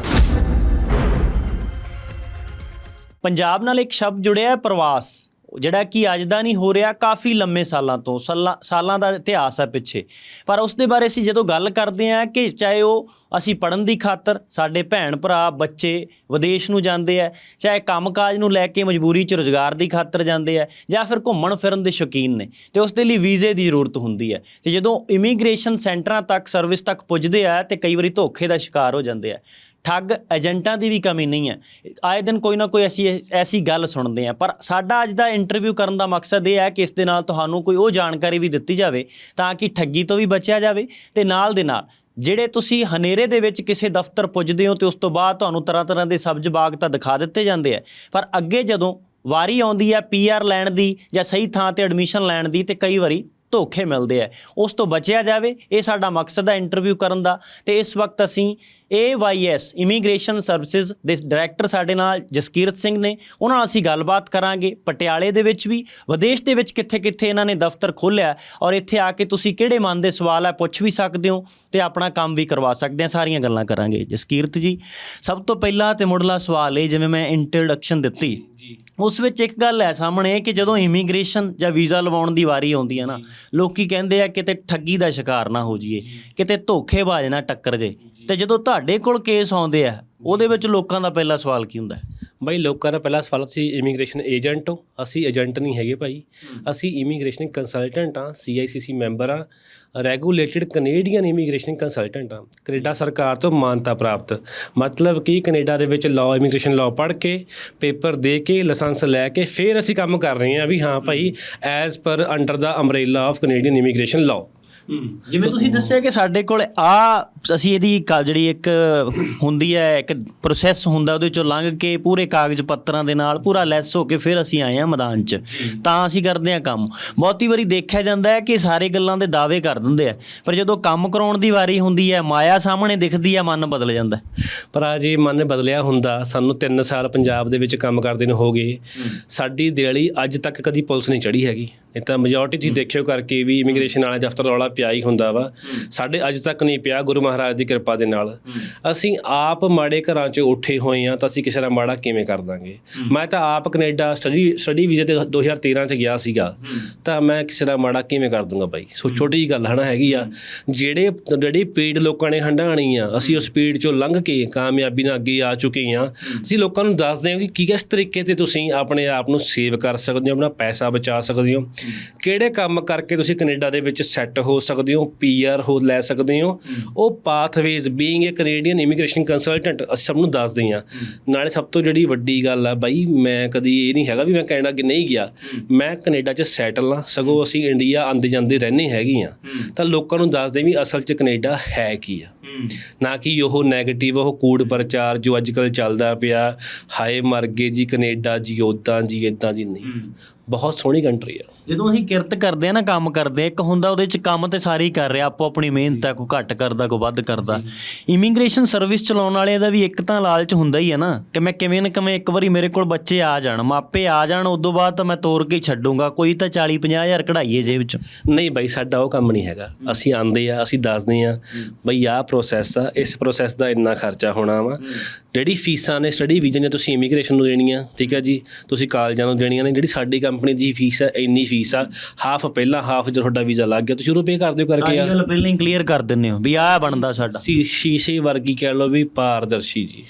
[SPEAKER 2] ਪੰਜਾਬ ਨਾਲ ਇੱਕ ਸ਼ਬਦ ਜੁੜਿਆ ਹੈ ਪ੍ਰਵਾਸ। ਜਿਹੜਾ ਕਿ ਅੱਜ ਦਾ ਨਹੀਂ ਹੋ ਰਿਹਾ, ਕਾਫੀ ਲੰਮੇ ਸਾਲਾਂ ਤੋਂ, ਸਾਲਾਂ ਸਾਲਾਂ ਦਾ ਇਤਿਹਾਸ ਹੈ ਪਿੱਛੇ। ਪਰ ਉਸ ਦੇ ਬਾਰੇ ਅਸੀਂ ਜਦੋਂ ਗੱਲ ਕਰਦੇ ਹਾਂ ਕਿ ਚਾਹੇ ਉਹ ਅਸੀਂ ਪੜਨ ਦੀ ਖਾਤਰ ਸਾਡੇ ਭੈਣ ਭਰਾ, ਬੱਚੇ ਵਿਦੇਸ਼ ਨੂੰ ਜਾਂਦੇ ਆ ਚਾਹੇ ਕੰਮਕਾਜ ਨੂੰ ਲੈ ਕੇ ਮਜਬੂਰੀ 'ਚ ਰੋਜ਼ਗਾਰ ਦੀ ਖਾਤਰ ਜਾਂਦੇ ਆ ਜਾਂ ਫਿਰ ਘੁੰਮਣ ਫਿਰਨ ਦੇ ਸ਼ੌਕੀਨ ਨੇ, ਤੇ ਉਸ ਦੇ ਲਈ ਵੀਜ਼ੇ ਦੀ ਜ਼ਰੂਰਤ ਹੁੰਦੀ ਹੈ। ਤੇ ਜਦੋਂ ਇਮੀਗ੍ਰੇਸ਼ਨ ਸੈਂਟਰਾਂ ਤੱਕ, ਸਰਵਿਸ ਤੱਕ ਪੁੱਜਦੇ ਆ, ਤੇ ਕਈ ਵਾਰੀ ਧੋਖੇ ਦਾ ਸ਼ਿਕਾਰ ਹੋ ਜਾਂਦੇ ਆ। ਠੱਗ ਏਜੰਟਾਂ ਦੀ ਵੀ ਕਮੀ ਨਹੀਂ ਹੈ। ਆਏ ਦਿਨ ਕੋਈ ਨਾ ਕੋਈ ਐਸੀ ਐਸੀ ਗੱਲ ਸੁਣਦੇ ਆ ਪਰ ਸਾਡਾ ਅੱਜ ਦਾ ਇੰਟਰਵਿਊ ਕਰਨ ਦਾ ਮਕਸਦ ਇਹ ਹੈ ਕਿ ਇਸ ਦੇ ਨਾਲ ਤੁਹਾਨੂੰ ਕੋਈ ਉਹ ਜਾਣਕਾਰੀ ਵੀ ਦਿੱਤੀ ਜਾਵੇ ਤਾਂ ਕਿ ਠੱਗੀ ਤੋਂ ਵੀ ਬਚਿਆ ਜਾਵੇ ਤੇ ਨਾਲ ਦੇ ਨਾਲ ਜਿਹੜੇ ਤੁਸੀਂ ਹਨੇਰੇ ਦੇ ਵਿੱਚ ਕਿਸੇ ਦਫ਼ਤਰ ਪੁੱਜਦੇ ਹੋ ਤੇ ਉਸ ਤੋਂ ਬਾਅਦ ਤੁਹਾਨੂੰ ਤਰ੍ਹਾਂ ਤਰ੍ਹਾਂ ਦੇ ਸਬਜ਼ ਬਾਗ ਤਾਂ ਦਿਖਾ ਦਿੱਤੇ ਜਾਂਦੇ ਆ। ਪਰ ਅੱਗੇ ਜਦੋਂ ਵਾਰੀ ਆਉਂਦੀ ਹੈ ਪੀਆਰ ਲੈਣ ਦੀ ਜਾਂ ਸਹੀ ਥਾਂ ਤੇ ਐਡਮਿਸ਼ਨ ਲੈਣ ਦੀ ਤੇ ਕਈ ਵਾਰੀ ਧੋਖੇ ਮਿਲਦੇ ਆ। ਉਸ ਤੋਂ ਬਚਿਆ ਜਾਵੇ, ਇਹ ਸਾਡਾ ਮਕਸਦ ਹੈ ਇੰਟਰਵਿਊ ਕਰਨ ਦਾ। ਤੇ ਇਸ ਵਕਤ ਅਸੀਂ AYS ਇਮੀਗ੍ਰੇਸ਼ਨ ਸਰਵਿਸਿਜ਼ ਦੇ ਡਾਇਰੈਕਟਰ ਸਾਡੇ ਨਾਲ ਜਸਕੀਰਤ ਸਿੰਘ ਨੇ। ਉਹਨਾਂ ਨਾਲ ਅਸੀਂ ਗੱਲਬਾਤ ਕਰਾਂਗੇ ਪਟਿਆਲੇ ਦੇ ਵਿੱਚ ਵੀ। ਵਿਦੇਸ਼ ਦੇ ਵਿੱਚ ਕਿੱਥੇ-ਕਿੱਥੇ ਇਹਨਾਂ ਨੇ ਦਫ਼ਤਰ ਖੋਲ੍ਹਿਆ ਔਰ ਇੱਥੇ ਆ ਕੇ ਤੁਸੀਂ ਕਿਹੜੇ ਮਨ ਦੇ ਸਵਾਲ ਹੈ ਪੁੱਛ ਵੀ ਸਕਦੇ ਹੋ ਤੇ ਆਪਣਾ ਕੰਮ ਵੀ ਕਰਵਾ ਸਕਦੇ ਆ। ਸਾਰੀਆਂ ਗੱਲਾਂ ਕਰਾਂਗੇ। ਜਸਕੀਰਤ ਜੀ, ਸਭ ਤੋਂ ਪਹਿਲਾਂ ਤੇ ਮੁੱਢਲਾ ਸਵਾਲ ਇਹ, ਜਿਵੇਂ ਮੈਂ ਇੰਟਰੋਡਕਸ਼ਨ ਦਿੱਤੀ
[SPEAKER 1] ਜੀ।
[SPEAKER 2] ਉਸ ਵਿੱਚ ਇੱਕ ਗੱਲ ਹੈ ਸਾਹਮਣੇ ਕਿ ਜਦੋਂ ਇਮੀਗ੍ਰੇਸ਼ਨ ਜਾਂ ਵੀਜ਼ਾ ਲਵਾਉਣ ਦੀ ਵਾਰੀ ਆਉਂਦੀ ਹੈ ਨਾ ਲੋਕੀ ਕਹਿੰਦੇ ਆ ਕਿਤੇ ਠੱਗੀ ਦਾ ਸ਼ਿਕਾਰ ਨਾ ਹੋ ਜਾਈਏ ਕਿਤੇ ਧੋਖੇਬਾਜ਼ ਨਾ ਟੱਕਰ ਜੇ। ਤੇ ਜਦੋਂ ਤੁਹਾਡੇ ਕੋਲ ਕੇਸ ਆਉਂਦੇ ਆ ਉਹਦੇ ਵਿੱਚ ਲੋਕਾਂ ਦਾ ਪਹਿਲਾ ਸਵਾਲ ਕੀ ਹੁੰਦਾ ਹੈ?
[SPEAKER 1] ਬਾਈ ਲੋਕਾਂ ਦਾ ਪਹਿਲਾ ਸਵਾਲ ਸੀ ਇਮੀਗ੍ਰੇਸ਼ਨ ਏਜੰਟ ਹੋ। ਅਸੀਂ ਏਜੰਟ ਨਹੀਂ ਹੈਗੇ ਭਾਈ। ਅਸੀਂ ਇਮੀਗ੍ਰੇਸ਼ਨ ਕੰਸਲਟੈਂਟ ਆ ਸੀਆਈਸੀਸੀ ਮੈਂਬਰ ਆ ਰੈਗੂਲੇਟਡ ਕੈਨੇਡੀਅਨ ਇਮੀਗ੍ਰੇਸ਼ਨ ਕੰਸਲਟੈਂਟ ਆ ਕੈਨੇਡਾ ਸਰਕਾਰ ਤੋਂ ਮਾਨਤਾ ਪ੍ਰਾਪਤ। ਮਤਲਬ ਕਿ ਕੈਨੇਡਾ ਦੇ ਵਿੱਚ ਲਾਅ ਇਮੀਗ੍ਰੇਸ਼ਨ ਲਾਅ ਪੜ੍ਹ ਕੇ, ਪੇਪਰ ਦੇ ਕੇ ਲਾਇਸੈਂਸ ਲੈ ਕੇ, ਫਿਰ ਅਸੀਂ ਕੰਮ ਕਰ ਰਹੇ ਹਾਂ ਵੀ ਹਾਂ ਭਾਈ as per under the umbrella of Canadian immigration law
[SPEAKER 2] ਜਿਵੇਂ ਤੁਸੀਂ ਦੱਸਿਆ ਕਿ ਸਾਡੇ ਕੋਲ ਆ ਅਸੀਂ ਇਹਦੀ ਕਾ- ਜਿਹੜੀ ਇੱਕ ਹੁੰਦੀ ਹੈ ਇੱਕ ਪ੍ਰੋਸੈਸ ਹੁੰਦਾ ਉਹਦੇ ਚੋਂ ਲੰਘ ਕੇ ਪੂਰੇ ਕਾਗਜ਼ ਪੱਤਰਾਂ ਦੇ ਨਾਲ ਪੂਰਾ ਲੈਸ ਹੋ ਕੇ ਫਿਰ ਅਸੀਂ ਆਏ ਹਾਂ ਮੈਦਾਨ 'ਚ। ਤਾਂ ਅਸੀਂ ਕਰਦੇ ਹਾਂ ਕੰਮ। ਬਹੁਤੀ ਵਾਰੀ ਦੇਖਿਆ ਜਾਂਦਾ ਹੈ ਕਿ ਸਾਰੇ ਗੱਲਾਂ ਦੇ ਦਾਅਵੇ ਕਰ ਦਿੰਦੇ ਆ। ਪਰ ਜਦੋਂ ਕੰਮ ਕਰਾਉਣ ਦੀ ਵਾਰੀ ਹੁੰਦੀ ਹੈ ਮਾਇਆ ਸਾਹਮਣੇ ਦਿਖਦੀ ਹੈ ਮਨ ਬਦਲ ਜਾਂਦਾ।
[SPEAKER 1] ਪਰ ਆ ਜੇ ਮਨ ਬਦਲਿਆ ਹੁੰਦਾ ਸਾਨੂੰ 3 ਸਾਲ ਪੰਜਾਬ ਦੇ ਵਿੱਚ ਕੰਮ ਕਰਦੇ ਨੂੰ ਹੋ ਗਏ। ਸਾਡੀ ਦਿਹਾੜੀ ਅੱਜ ਤੱਕ ਕਦੀ ਪੁਲਿਸ ਨਹੀਂ ਚੜੀ ਹੈਗੀ। ਨਹੀਂ ਤਾਂ ਮੈਜੋਰਟੀ ਤੁਸੀਂ ਦੇਖਿਓ ਕਰਕੇ ਵੀ ਇਮੀਗ੍ਰੇਸ਼ਨ ਵਾਲੇ ਦਫ਼ਤਰ ਰੌਲਾ ਪਿਆ ਹੀ ਹੁੰਦਾ ਵਾ। ਸਾਡੇ ਅੱਜ ਤੱਕ ਨਹੀਂ ਪਿਆ ਗੁਰੂ ਮਹਾਰਾਜ ਦੀ ਕਿਰਪਾ ਦੇ ਨਾਲ। ਅਸੀਂ ਆਪ ਮਾੜੇ ਘਰਾਂ 'ਚ ਉੱਠੇ ਹੋਏ ਆ ਤਾਂ ਅਸੀਂ ਕਿਸੇ ਦਾ ਮਾੜਾ ਕਿਵੇਂ ਕਰ ਦਾਂਗੇ? ਮੈਂ ਤਾਂ ਆਪ ਕੈਨੇਡਾ ਸਟੱਡੀ ਸਟੱਡੀ ਵੀਜ਼ੇ ਤੇ 2013 'ਚ ਗਿਆ ਸੀਗਾ। ਤਾਂ ਮੈਂ ਕਿਸੇ ਦਾ ਮਾੜਾ ਕਿਵੇਂ ਕਰ ਦੂੰਗਾ ਬਾਈ? ਸੋ ਛੋਟੀ ਜੀ ਗੱਲ ਹਨਾ ਹੈਗੀ ਆ। ਜਿਹੜੇ ਜਿਹੜੀ ਪੀੜ ਲੋਕਾਂ ਨੇ ਹੰਡਾਣੀ ਆ ਅਸੀਂ ਉਸ ਪੀੜ ਚੋਂ ਲੰਘ ਕੇ ਕਾਮਯਾਬੀ ਨਾਲ ਅੱਗੇ ਆ ਚੁੱਕੇ ਆ ਅਸੀਂ ਲੋਕਾਂ ਨੂੰ ਦੱਸਦੇ ਹਾਂ ਕਿ ਕੀ ਕਿਸ ਤਰੀਕੇ ਤੇ ਤੁਸੀਂ ਆਪਣੇ ਆਪ ਨੂੰ ਸੇਵ ਕਰ ਸਕਦੇ ਹੋ ਆਪਣਾ ਪੈਸਾ ਬਚਾ ਸਕਦੇ ਹੋ। ਕਿਹੜੇ ਕੰਮ ਕਰਕੇ ਤੁਸੀਂ ਕੈਨੇਡਾ ਦੇ ਵਿੱਚ ਸੈੱਟ ਹੋ ਸਕਦੇ ਹੋ ਪੀਆਰ ਹੋ ਲੈ ਸਕਦੇ ਹੋ? ਉਹ pathways being a Canadian immigration consultant ਅਸੀਂ ਸਭ ਨੂੰ ਦੱਸਦੇ ਹਾਂ। ਨਾਲੇ ਸਭ ਤੋਂ ਜਿਹੜੀ ਵੱਡੀ ਗੱਲ ਆ ਬਾਈ ਮੈਂ ਕਦੀ ਇਹ ਨਹੀਂ ਹੈਗਾ ਵੀ ਮੈਂ ਕੈਨੇਡਾ ਅੱਗੇ ਨਹੀਂ ਗਿਆ। ਮੈਂ ਕੈਨੇਡਾ 'ਚ ਸੈਟਲ ਆ ਸਗੋਂ ਅਸੀਂ ਇੰਡੀਆ ਆਂਦੇ ਜਾਂਦੇ ਰਹਿੰਦੇ ਹੈਗੇ ਆ ਤਾਂ ਲੋਕਾਂ ਨੂੰ ਦੱਸਦੇ ਵੀ ਅਸਲ 'ਚ ਕੈਨੇਡਾ ਹੈ ਕੀ ਆ। ਨਾ ਕਿ ਉਹ 네ਗੇਟਿਵ ਉਹ ਕੂੜ ਪ੍ਰਚਾਰ ਜੋ ਅੱਜ ਕੱਲ ਚੱਲਦਾ ਪਿਆ ਹਾਏ ਮਰ ਗਏ ਜੀ ਕੈਨੇਡਾ ਜੀ ਉਦਾਂ ਜੀ ਇਦਾਂ ਜੀ ਨਹੀਂ। ਬਹੁਤ ਸੋਹਣੀ ਕੰਟਰੀ ਆ।
[SPEAKER 2] ਜਦੋਂ ਅਸੀਂ ਕਿਰਤ ਕਰਦੇ ਆ ਨਾ ਕੰਮ ਕਰਦੇ ਆ ਇੱਕ ਹੁੰਦਾ ਉਹਦੇ ਚ ਕੰਮ ਤੇ ਸਾਰੇ ਹੀ ਕਰ ਰਿਹਾ ਆਪੋ ਆਪਣੀ ਮਿਹਨਤ ਹੈ ਕੋਈ ਘੱਟ ਕਰਦਾ ਕੋਈ ਵੱਧ ਕਰਦਾ। ਇਮੀਗ੍ਰੇਸ਼ਨ ਸਰਵਿਸ ਚਲਾਉਣ ਵਾਲਿਆਂ ਦਾ ਵੀ ਇੱਕ ਤਾਂ ਲਾਲਚ ਹੁੰਦਾ ਹੀ ਹੈ ਨਾ ਕਿ ਮੈਂ ਕਿਵੇਂ ਨਾ ਕਿਵੇਂ ਇੱਕ ਵਾਰੀ ਮੇਰੇ ਕੋਲ ਬੱਚੇ ਆ ਜਾਣ ਮਾਪੇ ਆ ਜਾਣ ਉਦੋਂ ਬਾਅਦ ਤਾਂ ਮੈਂ ਤੋਰ ਕੇ ਹੀ ਛੱਡੂੰਗਾ ਕੋਈ ਤਾਂ 40 50 ਹਜ਼ਾਰ ਕਢਾਈਏ ਜੇਬ ਚ।
[SPEAKER 1] ਨਹੀਂ ਬਾਈ ਸਾਡਾ ਉਹ ਕੰਮ ਨਹੀਂ ਹੈਗਾ। ਅਸੀਂ ਆਂਦੇ ਆ ਅਸੀਂ ਦੱਸਦੇ ਆ ਬਈ ਆਹ ਪ੍ਰੋਸੈਸ ਆ ਇਸ ਪ੍ਰੋਸੈਸ ਦਾ ਇੰਨਾ ਖਰਚਾ ਹੋਣਾ ਵਾ। ਜਿਹੜੀ ਫੀਸਾਂ ਨੇ ਸਟੱਡੀ ਵੀਜ਼ੇ ਨੇ ਤੁਸੀਂ ਇਮੀਗ੍ਰੇਸ਼ਨ ਨੂੰ ਦੇਣੀਆਂ ਠੀਕ ਹੈ ਜੀ? ਤੁਸੀਂ ਕਾਲਜਾਂ ਨੂੰ ਦੇਣੀਆਂ ਨੇ ਜਿਹੜੀ ਸਾਡੀ ਕੰਪਨੀ ਦੀ ਫੀਸ ਹੈ ਇੰਨੀ ਫੀਸ ਆ ਹਾਫ ਪਹਿਲਾਂ ਹਾਫ ਜਦੋਂ ਤੁਹਾਡਾ ਵੀਜ਼ਾ ਲੱਗ ਗਿਆ ਤੁਸੀਂ ਸ਼ੁਰੂ ਪੇ ਕਰ ਦਿਓ ਕਰਕੇ ਯਾਰ।
[SPEAKER 2] ਗੱਲ ਪਹਿਲਾਂ ਹੀ ਕਲੀਅਰ ਕਰ ਦਿੰਨੇ ਹੋ ਵੀ ਆਹ ਬਣਦਾ ਸਾਡਾ।
[SPEAKER 1] ਸੀ ਸ਼ੀਸ਼ੇ ਵਰਗੀ ਕਹਿ ਲਓ ਵੀ ਪਾਰਦਰਸ਼ੀ ਜੀ।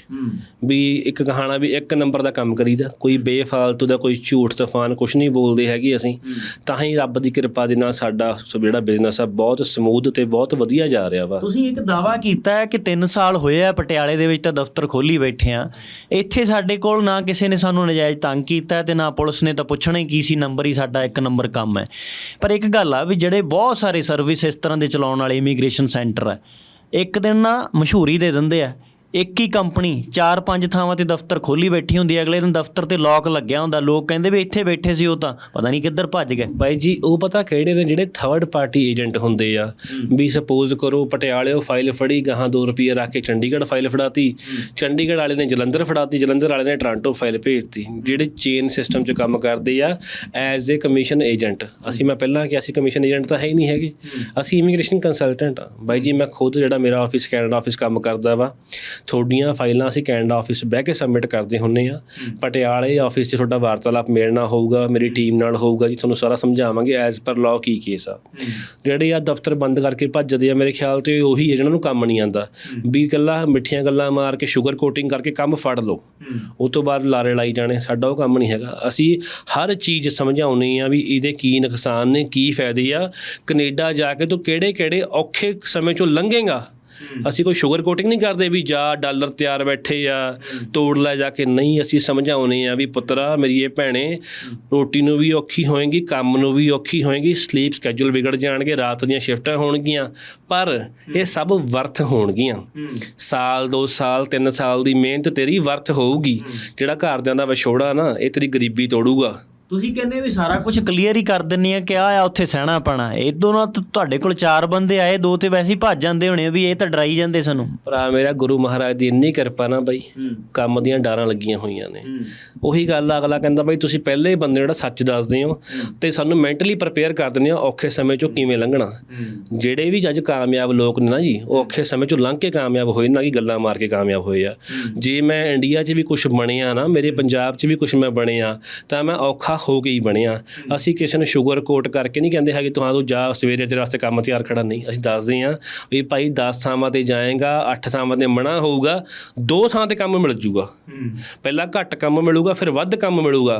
[SPEAKER 1] ਵੀ ਇੱਕ ਕਹਾਣਾ ਵੀ ਇੱਕ ਨੰਬਰ ਦਾ ਕੰਮ ਕਰੀਦਾ ਕੋਈ ਬੇਫਾਲਤੂ ਦਾ ਕੋਈ ਝੂਠ ਤੂਫਾਨ ਕੁਝ ਨਹੀਂ ਬੋਲਦੇ ਹੈਗੇ ਅਸੀਂ ਤਾਂ ਹੀ ਰੱਬ ਦੀ ਕਿਰਪਾ ਦੇ ਨਾਲ ਸਾਡਾ ਸੋ ਜਿਹੜਾ ਬਿਜ਼ਨਸ ਆ ਬਹੁਤ ਸਮੂਥ ਤੇ ਬਹੁਤ ਵਧੀਆ ਜਾ ਰਿਹਾ ਵਾ।
[SPEAKER 2] ਤੁਸੀਂ ਇੱਕ ਦਾਵਾ ਕੀਤਾ ਹੈ ਕਿ 3 ਸਾਲ ਹੋਏ ਆ ਪਟਿਆਲੇ ਦੇ ਵਿੱਚ ਤਾਂ ਦਫ਼ਤਰ ਖੋਲੀ ਬੈਠੇ ਆ। ਇੱਥੇ ਸਾਡੇ ਕੋਲ ਨਾ ਕਿਸੇ ਨੇ ਸਾਨੂੰ ਨਜਾਇਜ਼ ਤੰਗ ਕੀਤਾ ਹੈ ਤੇ ਨਾ ਪੁਲਿਸ ਨੇ ਤਾਂ ਪੁੱਛਣਾ ਹੀ ਕੀ ਸੀ ਨੰਬਰ ਹੀ ਸਾਡਾ ਇੱਕ ਨੰਬਰ ਕੰਮ ਹੈ। ਪਰ ਇੱਕ ਗੱਲ ਆ ਵੀ ਜਿਹੜੇ ਬਹੁਤ ਸਾਰੇ ਸਰਵਿਸ ਇਸ ਤਰ੍ਹਾਂ ਦੇ ਚਲਾਉਣ ਵਾਲੇ ਇਮੀਗ੍ਰੇਸ਼ਨ ਸੈਂਟਰ ਆ, ਇੱਕ ਦਿਨ ਨਾ ਮਸ਼ਹੂਰੀ ਦੇ ਦਿੰਦੇ ਆ। ਇੱਕ ਹੀ ਕੰਪਨੀ ਚਾਰ ਪੰਜ ਥਾਵਾਂ ਤੇ ਦਫ਼ਤਰ ਖੋਲੀ ਬੈਠੀ ਹੁੰਦੀ ਹੈ। ਅਗਲੇ ਦਿਨ ਦਫ਼ਤਰ ਤੇ ਲੋਕ ਲੱਗਿਆ ਹੁੰਦਾ। ਲੋਕ ਕਹਿੰਦੇ ਵੀ ਇੱਥੇ ਬੈਠੇ ਸੀ ਉਹ ਤਾਂ। ਪਤਾ ਨਹੀਂ ਕਿੱਧਰ ਭੱਜ ਗਏ।
[SPEAKER 1] ਬਾਈ ਜੀ ਉਹ ਪਤਾ ਕਿਹੜੇ ਨੇ ਜਿਹੜੇ ਥਰਡ ਪਾਰਟੀ ਏਜੰਟ ਹੁੰਦੇ ਆ? ਵੀ ਸਪੋਜ਼ ਕਰੋ ਪਟਿਆਲਿਓ ਫਾਈਲ ਫੜੀ ਗਾਹਾਂ 2 ਰੁਪਏ ਰੱਖ ਕੇ ਚੰਡੀਗੜ੍ਹ ਫਾਈਲ ਫੜਾਤੀ। ਚੰਡੀਗੜ੍ਹ ਵਾਲੇ ਨੇ ਜਲੰਧਰ ਫੜਾਤੀ। ਜਲੰਧਰ ਵਾਲੇ ਨੇ ਟ੍ਰਾਂਟੋ ਫਾਈਲ ਭੇਜਤੀ। ਜਿਹੜੇ ਚੇਨ ਸਿਸਟਮ 'ਚ ਕੰਮ ਕਰਦੇ ਆ ਐਜ਼ ਏ ਕਮਿਸ਼ਨ ਏਜੰਟ ਅਸੀਂ ਮੈਂ ਪਹਿਲਾਂ ਕਿਹਾ ਸੀ ਕਮਿਸ਼ਨ ਏਜੰਟ ਤਾਂ ਹੈ ਹੀ ਨਹੀਂ ਹੈਗੇ। ਅਸੀਂ ਇਮੀਗ੍ਰੇਸ਼ਨ ਕੰਸਲਟੈਂਟ ਆ। ਬਾਈ ਜੀ ਮੈਂ ਖੁਦ ਜਿਹੜਾ ਮੇਰਾ ਆਫਿਸ ਕੈਨੇਡਾ ਆਫਿਸ ਕੰਮ ਕਰਦਾ ਵਾ। ਤੁਹਾਡੀਆਂ ਫਾਈਲਾਂ ਅਸੀਂ ਕੈਨੇਡਾ ਆਫਿਸ ਬਹਿ ਕੇ ਸਬਮਿਟ ਕਰਦੇ ਹੁੰਨੇ ਆ ਪਟਿਆਲੇ ਆਫਿਸ 'ਚ ਤੁਹਾਡਾ ਵਾਰਤਾਲਾਪ ਮੇਰੇ ਨਾਲ ਹੋਊਗਾ ਮੇਰੀ ਟੀਮ ਨਾਲ ਹੋਊਗਾ ਜੀ ਤੁਹਾਨੂੰ ਸਾਰਾ ਸਮਝਾਵਾਂਗੇ ਐਜ਼ ਪਰ ਲਾਅ ਕੀ ਕੇਸ ਆ। ਜਿਹੜੇ ਆ ਦਫ਼ਤਰ ਬੰਦ ਕਰਕੇ ਭੱਜਦੇ ਆ ਮੇਰੇ ਖਿਆਲ ਤੇ ਉਹੀ ਹੈ ਜਿਹਨਾਂ ਨੂੰ ਕੰਮ ਨਹੀਂ ਆਂਦਾ ਵੀ ਇਕੱਲਾ ਮਿੱਠੀਆਂ ਗੱਲਾਂ ਮਾਰ ਕੇ ਸ਼ੂਗਰ ਕੋਟਿੰਗ ਕਰਕੇ ਕੰਮ ਫੜ ਲਓ। ਉਸ ਤੋਂ ਬਾਅਦ ਲਾਰੇ ਲਾਈ ਜਾਣੇ ਸਾਡਾ ਉਹ ਕੰਮ ਨਹੀਂ ਹੈਗਾ। ਅਸੀਂ ਹਰ ਚੀਜ਼ ਸਮਝਾਉਣੀ ਆ ਵੀ ਇਹਦੇ ਕੀ ਨੁਕਸਾਨ ਨੇ ਕੀ ਫਾਇਦੇ ਆ। ਕੈਨੇਡਾ ਜਾ ਕੇ ਤੂੰ ਕਿਹੜੇ ਕਿਹੜੇ ਔਖੇ ਸਮੇਂ ਚੋਂ ਲੰਘੇਗਾ? ਅਸੀਂ ਕੋਈ ਸ਼ੂਗਰ ਕੋਟਿੰਗ ਨਹੀਂ ਕਰਦੇ ਵੀ ਜਾ ਡਾਲਰ ਤਿਆਰ ਬੈਠੇ ਆ ਤੋੜ ਲੈ ਜਾ ਕੇ ਨਹੀਂ ਅਸੀਂ ਸਮਝਾਉਨੇ ਆ ਵੀ ਪੁੱਤਰਾ ਮੇਰੀ ਇਹ ਭੈਣੇ ਰੋਟੀ ਨੂੰ ਵੀ ਔਖੀ ਹੋਏਗੀ ਕੰਮ ਨੂੰ ਵੀ ਔਖੀ ਹੋਏਗੀ ਸਲੀਪ ਸਕੇਜੂਲ ਵਿਗੜ ਜਾਣਗੇ ਰਾਤ ਦੀਆਂ ਸ਼ਿਫਟਾਂ ਹੋਣਗੀਆਂ ਪਰ ਇਹ ਸਭ ਵਰਥ ਹੋਣਗੀਆਂ। ਸਾਲ 2 ਸਾਲ 3 ਸਾਲ ਦੀ ਮਿਹਨਤ ਤੇਰੀ ਵਰਥ ਹੋਊਗੀ। ਜਿਹੜਾ ਘਰਦਿਆਂ ਦਾ ਵਿਛੋੜਾ ਨਾ ਇਹ ਤੇਰੀ ਗਰੀਬੀ ਤੋੜੂਗਾ।
[SPEAKER 2] ਤੁਸੀਂ ਕਹਿੰਦੇ ਵੀ ਸਾਰਾ ਕੁਝ ਕਲੀਅਰ ਹੀ ਕਰ ਦਿੰਨੀ ਆ ਕਿ ਆ ਆ ਉੱਥੇ ਸਹਿਣਾ ਪੈਣਾ। ਇਹ ਦੋਨੋਂ ਤਾਂ ਤੁਹਾਡੇ ਕੋਲ ਚਾਰ ਬੰਦੇ ਆਏ ਦੋ ਤੇ ਵੈਸੇ ਹੀ ਭੱਜ ਜਾਂਦੇ ਹੋਣੇ ਆ ਵੀ ਇਹ ਤਾਂ ਡਰਾਈ ਜਾਂਦੇ ਸਾਨੂੰ।
[SPEAKER 1] ਭਰਾ ਮੇਰਾ ਗੁਰੂ ਮਹਾਰਾਜ ਦੀ ਇੰਨੀ ਕਿਰਪਾ ਨਾ ਬਾਈ ਕੰਮ ਦੀਆਂ ਡਾਰਾਂ ਲੱਗੀਆਂ ਹੋਈਆਂ ਨੇ। ਉਹੀ ਗੱਲ ਆ, ਅਗਲਾ ਕਹਿੰਦਾ ਬਾਈ ਤੁਸੀਂ ਪਹਿਲੇ ਹੀ ਬੰਦੇ ਜਿਹੜਾ ਸੱਚ ਦੱਸਦੇ ਹੋ ਤੇ ਸਾਨੂੰ ਮੈਂਟਲੀ ਪ੍ਰਪੇਅਰ ਕਰ ਦਿੰਦੇ ਹੋ ਔਖੇ ਸਮੇਂ ਚੋਂ ਕਿਵੇਂ ਲੰਘਣਾ। ਜਿਹੜੇ ਵੀ ਅੱਜ ਕਾਮਯਾਬ ਲੋਕ ਨੇ ਨਾ ਜੀ ਉਹ ਔਖੇ ਸਮੇਂ ਚੋਂ ਲੰਘ ਕੇ ਕਾਮਯਾਬ ਹੋਏ ਨਾ ਕਿ ਗੱਲਾਂ ਮਾਰ ਕੇ ਕਾਮਯਾਬ ਹੋਏ ਆ। ਜੇ ਮੈਂ ਇੰਡੀਆ 'ਚ ਵੀ ਕੁਝ ਬਣਿਆ ਨਾ ਮੇਰੇ ਪੰਜਾਬ 'ਚ ਵੀ ਕੁਝ ਮੈਂ ਬਣਿਆ ਤਾਂ ਮੈਂ ਔਖਾ ਹੋ ਕੇ ਹੀ ਬਣਿਆ। ਅਸੀਂ ਕਿਸੇ ਨੂੰ ਸ਼ੂਗਰ ਕੋਟ ਕਰਕੇ ਨਹੀਂ ਕਹਿੰਦੇ ਹੈਗੇ ਤੁਹਾਂ ਤੂੰ ਜਾ ਸਵੇਰੇ ਤੇਰੇ ਵਾਸਤੇ ਕੰਮ ਤਿਆਰ ਖੜਾ। ਨਹੀਂ ਅਸੀਂ ਦੱਸਦੇ ਹਾਂ ਵੀ ਭਾਈ 10 ਥਾਵਾਂ ਤੇ ਜਾਏਗਾ 8 ਥਾਵਾਂ ਤੇ ਮਨਾ ਹੋਊਗਾ ਦੋ ਥਾਂ ਤੇ ਕੰਮ ਮਿਲ ਜੂਗਾ। ਪਹਿਲਾਂ ਘੱਟ ਕੰਮ ਮਿਲੂਗਾ ਫਿਰ ਵੱਧ ਕੰਮ ਮਿਲੂਗਾ।